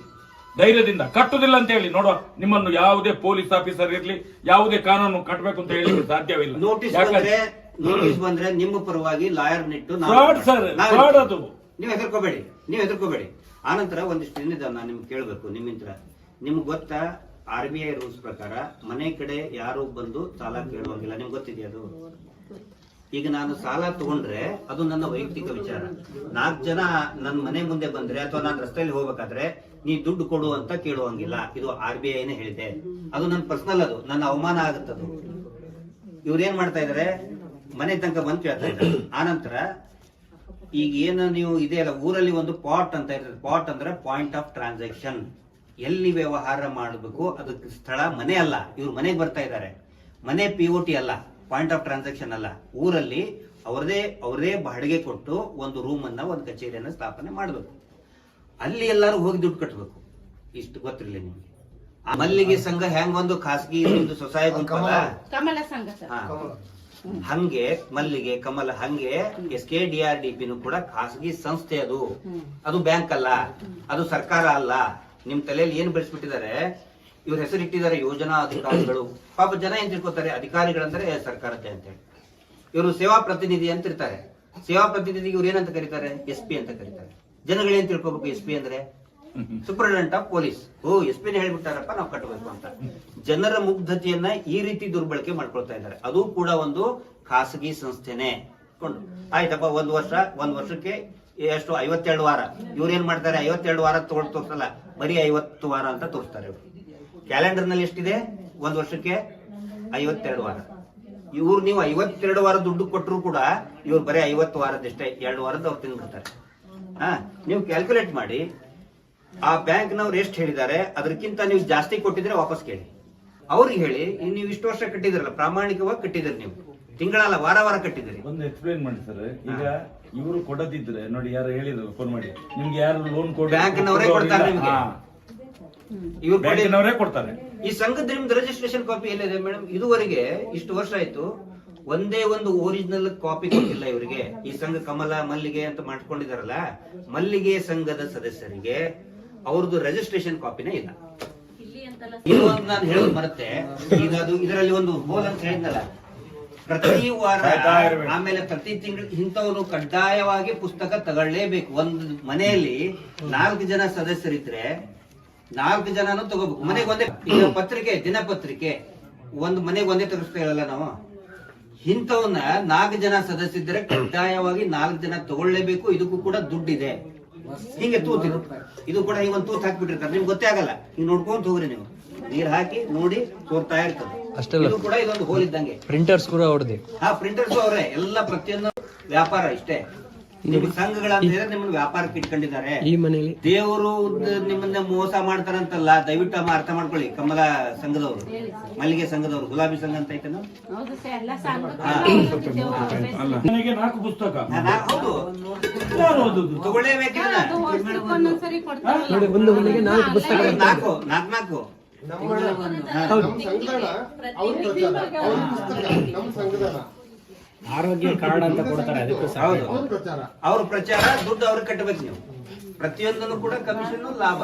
ಧೈರ್ಯದಿಂದ ಕಟ್ಟುದಿಲ್ಲ ಅಂತ ಹೇಳಿ ನೋಡುವ ನಿಮ್ಮನ್ನು ಯಾವುದೇ ಪೊಲೀಸ್ ಆಫೀಸರ್ ಇರ್ಲಿ ಯಾವುದೇ ಕಾನೂನು ಕಟ್ಟಬೇಕು ಅಂತ ಹೇಳಿ ಸಾಧ್ಯವಿಲ್ಲ. ನೋಟಿಸ್ ಬಂದ್ರೆ ನೋಟಿಸ್ ಬಂದ್ರೆ ನಿಮ್ಮ ಪರವಾಗಿ ಲಾಯರ್ ನಿಟ್ಟು ಅದು. ನೀವು ಹೆದರ್ಕೋಬೇಡಿ ನೀವು ಹೆದರ್ಕೋಬೇಡಿ. ಆನಂತರ ಒಂದಿಷ್ಟು ಏನಿದೆ ನಾನು ನಿಮ್ಗೆ ಕೇಳಬೇಕು ನಿಮ್ಮಿಂತ್ರ ನಿಮ್ಗೆ ಗೊತ್ತಾ ಆರ್ ಬಿ ಐ ರೂಲ್ಸ್ ಪ್ರಕಾರ ಮನೆ ಕಡೆ ಯಾರು ಬಂದು ಸಾಲ ಕೇಳುವಂಗಿಲ್ಲ. ನಿಮ್ಗೆ ಗೊತ್ತಿದೆಯಾ ಅದು? ಈಗ ನಾನು ಸಾಲ ತಗೊಂಡ್ರೆ ಅದು ನನ್ನ ವೈಯಕ್ತಿಕ ವಿಚಾರ. ನಾಲ್ಕು ಜನ ನನ್ನ ಮನೆ ಮುಂದೆ ಬಂದ್ರೆ ಅಥವಾ ನಾನು ರಸ್ತೆಯಲ್ಲಿ ಹೋಗ್ಬೇಕಾದ್ರೆ ನೀ ದುಡ್ಡು ಕೊಡು ಅಂತ ಕೇಳುವಂಗಿಲ್ಲ. ಇದು ಆರ್ ಬಿ ಐನೇ ಹೇಳಿದೆ. ಅದು ನನ್ನ ಪರ್ಸನಲ್ ಅದು. ನನ್ನ ಅವಮಾನ ಆಗುತ್ತದು. ಇವ್ರೇನ್ ಮಾಡ್ತಾ ಇದಾರೆ? ಮನೆ ತನಕ ಬಂದು ಕೇಳ್ತಾ ಇದ್ದಾರೆ. ಆನಂತರ ಈಗ ಏನ ನೀವು ಇದೆಯಲ್ಲ, ಊರಲ್ಲಿ ಒಂದು ಪಾಟ್ ಅಂತ ಇರ್ತದೆ. ಪಾಟ್ ಅಂದ್ರೆ ಪಾಯಿಂಟ್ ಆಫ್ ಟ್ರಾನ್ಸಾಕ್ಷನ್ ಎಲ್ಲಿ ವ್ಯವಹಾರ ಮಾಡಬೇಕು ಅದಕ್ಕೆ ಸ್ಥಳ ಮನೆ ಅಲ್ಲ. ಇವ್ರು ಮನೆಗೆ ಬರ್ತಾ ಇದ್ದಾರೆ ಮನೆ ಪಿ ಓ ಟಿ ಅಲ್ಲ ಪಾಯಿಂಟ್ ಆಫ್ ಟ್ರಾನ್ಸಾಕ್ಷನ್ ಅಲ್ಲ. ಊರಲ್ಲಿ ಅವರದೇ ಅವರದೇ ಬಾಡಿಗೆ ಕೊಟ್ಟು ಒಂದು ರೂಮ್ ಅನ್ನ ಒಂದು ಕಚೇರಿಯನ್ನ ಸ್ಥಾಪನೆ ಮಾಡಬೇಕು. ಅಲ್ಲಿ ಎಲ್ಲರೂ ಹೋಗಿ ದುಡ್ಡು ಕಟ್ಟಬೇಕು ಇಷ್ಟು ಗೊತ್ತಿರಲಿ ನಿಮಗೆ. ಆ ಮಲ್ಲಿಗೆ ಸಂಘ ಹೆಂಗ್ ಒಂದು ಖಾಸಗಿ ಒಂದು ಸೊಸೈಟಿ. ಹಂಗೆ ಮಲ್ಲಿಗೆ ಕಮಲ ಹಂಗೆ S K D R D ಪಿನೂ ಕೂಡ ಖಾಸಗಿ ಸಂಸ್ಥೆ ಅದು. ಅದು ಬ್ಯಾಂಕ್ ಅಲ್ಲ. ಅದು ಸರ್ಕಾರ ಅಲ್ಲ. ನಿಮ್ ತಲೆಯಲ್ಲಿ ಏನ್ ಬೆಳೆಸ್ಬಿಟ್ಟಿದ್ದಾರೆ? ಇವ್ರ ಹೆಸರು ಇಟ್ಟಿದ್ದಾರೆ ಯೋಜನಾ ಅಧಿಕಾರಿಗಳು. ಪಾಪ ಜನ ಏನ್ ತಿಳ್ಕೊತಾರೆ? ಅಧಿಕಾರಿಗಳಂದ್ರೆ ಸರ್ಕಾರದ್ದೇ ಅಂತ ಹೇಳಿ. ಇವರು ಸೇವಾ ಪ್ರತಿನಿಧಿ ಅಂತ ಇರ್ತಾರೆ. ಸೇವಾ ಪ್ರತಿನಿಧಿ ಇವ್ರು ಏನಂತ ಕರೀತಾರೆ? ಎಸ್ ಪಿ ಅಂತ ಕರೀತಾರೆ. ಜನಗಳೇನ್ ತಿಳ್ಕೊಬೇಕು ಎಸ್ ಪಿ ಅಂದ್ರೆ? ಸೂಪರಿಂಟೆಂಡೆಂಟ್ ಆಫ್ ಪೊಲೀಸ್ ಓ, ಎಸ್ ಪಿನ ಹೇಳ್ಬಿಟ್ಟಾರಪ್ಪ, ನಾವು ಕಟ್ಟಬೇಕು ಅಂತ. ಜನರ ಮುಗ್ಧತೆಯನ್ನ ಈ ರೀತಿ ದುರ್ಬಳಕೆ ಮಾಡ್ಕೊಳ್ತಾ ಇದ್ದಾರೆ. ಅದು ಕೂಡ ಒಂದು ಖಾಸಗಿ ಸಂಸ್ಥೆನೆ. ಆಯ್ತಪ್ಪ, ಒಂದ್ ವರ್ಷ, ಒಂದ್ ವರ್ಷಕ್ಕೆ ಎಷ್ಟು ಐವತ್ತೆರಡು ವಾರ. ಇವ್ರು ಏನ್ ಮಾಡ್ತಾರೆ? ಐವತ್ತೆರಡು ವಾರ ತಗೊಂಡು ತೋರಿಸಲ್ಲ. ಬರೀ ಐವತ್ತು ವಾರ ಅಂತ ತೋರಿಸ್ತಾರೆ ಇವರು. ಕ್ಯಾಲೆಂಡರ್ನಲ್ಲಿ ಎಷ್ಟಿದೆ? ಒಂದ್ ವರ್ಷಕ್ಕೆ ಐವತ್ತೆರಡು ವಾರ. ಇವ್ರು ನೀವು ಐವತ್ತೆರಡು ವಾರ ದುಡ್ಡು ಕೊಟ್ಟರು ಕೂಡ ಇವ್ರು ಬರೀ ಐವತ್ತು ವಾರದಷ್ಟೇ ಎರಡು ವಾರದ ಅವ್ರು ತಿನ್ಬಿಡ್ತಾರೆ. ಹಾ ನೀವು ಕ್ಯಾಲ್ಕುಲೇಟ್ ಮಾಡಿ. ಆ ಬ್ಯಾಂಕ್ನವ್ರು ಎಷ್ಟು ಹೇಳಿದ್ದಾರೆ? ಅದಕ್ಕಿಂತ ನೀವು ಜಾಸ್ತಿ ಕೊಟ್ಟಿದ್ರೆ ವಾಪಸ್ ಕೇಳಿ. ಅವ್ರಿಗೆ ಹೇಳಿ ನೀವು ಇಷ್ಟು ವರ್ಷ ಕಟ್ಟಿದಿರಲ್ಲ ಪ್ರಾಮಾಣಿಕವಾಗಿ ಕಟ್ಟಿದಿರಿ ನೀವು. ತಿಂಗಳಲ್ಲ ವಾರ ವಾರ ಕಟ್ಟಿದಿರಿ ಒಂದು ಎಕ್ಸ್ಪ್ಲೈನ್ ಮಾಡಿ ಸರ್. ಈಗ ಇವರು ಕೊಡದಿದ್ರೆ ನೋಡಿ ಯಾರು ಹೇಳಿದ್ರು ಫೋನ್ ಮಾಡಿ. ನಿಮ್ಗೆ ಯಾರು ಲೋನ್ ಬ್ಯಾಂಕ್ನವರೇ ಕೊಡ್ತಾರೆ ನಿಮ್ಗೆ. ಇವ್ರು ಕೊಡಿ- ಬ್ಯಾಂಕಿನವರೇ ಕೊಡ್ತಾರೆ. ಈ ಸಂಘದ ನಿಮ್ದು ರಿಜಿಸ್ಟ್ರೇಷನ್ ಕಾಪಿ ಎಲ್ಲಿದೆ ಮೇಡಮ್ ಇದುವರೆಗೆ ಇಷ್ಟು ವರ್ಷ ಆಯ್ತು ಒಂದೇ ಒಂದು ಒರಿಜಿನಲ್ ಕಾಪಿ ಕೊಟ್ಟಿಲ್ಲ ಇವರಿಗೆ. ಈ ಸಂಘ ಕಮಲ ಮಲ್ಲಿಗೆ ಅಂತ ಮಾಡ್ಕೊಂಡಿದಾರಲ್ಲ ಮಲ್ಲಿಗೆ ಸಂಘದ ಸದಸ್ಯರಿಗೆ ಅವ್ರದ್ದು ರಿಜಿಸ್ಟ್ರೇಷನ್ ಕಾಪಿನೇ ಇಲ್ಲ. ಇಲ್ಲಿ ಅಂತಲ್ಲ ಇದು ಒಂದು ನಾನು ಹೇಳೋದು ಮರತ್ತೆ ಈಗ ಅದು ಇದರಲ್ಲಿ ಒಂದು ಹೋಲ್ ಅಂತ ಹೇಳಿದ್ನಲ್ಲ ಪ್ರತಿ ವಾರ ಆಮೇಲೆ ಪ್ರತಿ ತಿಂಗಳು ಇಂಥವ್ರು ಕಡ್ಡಾಯವಾಗಿ ಪುಸ್ತಕ ತಗೊಳ್ಳೇಬೇಕು. ಒಂದು ಮನೆಯಲ್ಲಿ ನಾಲ್ಕು ಜನ ಸದಸ್ಯರಿದ್ರೆ ನಾಲ್ಕು ಜನನು ತಗೋಬೇಕು. ಮನೆಗೆ ಒಂದೇ ಈಗ ಪತ್ರಿಕೆ ದಿನಪತ್ರಿಕೆ ಒಂದು ಮನೆಗೆ ಒಂದೇ ತರಿಸ್ತಾ ಇರಲ್ಲ ನಾವು. ಇಂಥವನ್ನ ನಾಲ್ಕು ಜನ ಸದಸ್ಯರಿದ್ರೆ ಕಡ್ಡಾಯವಾಗಿ ನಾಲ್ಕು ಜನ ತಗೊಳ್ಳೇಬೇಕು. ಇದಕ್ಕೂ ಕೂಡ ದುಡ್ಡಿದೆ. ಹಿಂಗೆ ತೂತಿರು. ಇದು ಕೂಡ ಹಿಂಗೊಂದು ತೂತ್ ಹಾಕ್ಬಿಟ್ಟಿರ್ತಾರೆ. ನಿಮ್ಗೆ ಗೊತ್ತೇ ಆಗಲ್ಲ. ಈಗ ನೋಡ್ಕೊಂತ ಹೋಗ್ರಿ ನೀವು. ನೀರ್ ಹಾಕಿ ನೋಡಿ ತೋರ್ತಾ ಇರ್ತದೆ. ಇದು ಕೂಡ ಇದೊಂದು ಹೋಲ್ ಇದ್ದಂಗೆ. ಪ್ರಿಂಟರ್ಸ್ ಕೂಡ ಹೊಡೆದಿ ಹಾ ಪ್ರಿಂಟರ್ಸ್ ಅವರೇ. ಎಲ್ಲ ಪ್ರತಿಯೊಂದು ವ್ಯಾಪಾರ ಇಷ್ಟೇ. ನಿಮ್ ಸಂಘಗಳಂತ ಹೇಳಿದ್ರೆ ನಿಮ್ಮನ್ನ ವ್ಯಾಪಾರಕ್ಕೆ ಇಟ್ಕೊಂಡಿದ್ದಾರೆ. ಈ ಮನೆಯಲ್ಲಿ. ದೇವರು ನಿಮ್ಮನ್ನ ಮೋಸ ಮಾಡ್ತಾರಂತಲ್ಲ ದಯವಿಟ್ಟು ಅಮ್ಮ ಅರ್ಥ ಮಾಡ್ಕೊಳ್ಳಿ ಕಮಲ ಸಂಘದವರು ಮಲ್ಲಿಗೆ ಸಂಘದವರು ಗುಲಾಬಿ ಸಂಘ ಅಂತ ಐತೇನು? ಹೌದು ಸರ್ ಎಲ್ಲ ಸಂಘ ನನಗೆ ನಾಲ್ಕು ಪುಸ್ತಕ. ಹೌದು. ಯಾರು ಓದುದು? ತಗೊಳ್ಳೇಬೇಕಿಲ್ಲ. ನೋಡಿ ಒಂದು ಮನೆಗೆ ನಾಲ್ಕು ಪುಸ್ತಕ ನಾಲ್ಕು ನಾಲ್ಕು ನಾಲ್ಕು. ನಮ್ಮ ನಮ್ಮ ಸಂಘದಲ್ಲ ಅವ್ರ ಪ್ರಚಾರ ಅವ್ರ ಪುಸ್ತಕ ನಮ್ಮ ಸಂಘದನ ಆರೋಗ್ಯ ಕಾರ್ಡ್ ಅಂತ ಕೊಡ್ತಾರೆ ಅದಕ್ಕೂ ಸಹ. ಹೌದು. ಅವ್ರ ಪ್ರಚಾರ ಅವ್ರ ಪ್ರಚಾರ ದುಡ್ಡು ಅವ್ರಿಗೆ ಕಟ್ಟಬೇಕು ನೀವು. ಪ್ರತಿಯೊಂದನ್ನು ಕೂಡ ಕಮಿಷನ್ ಲಾಭ.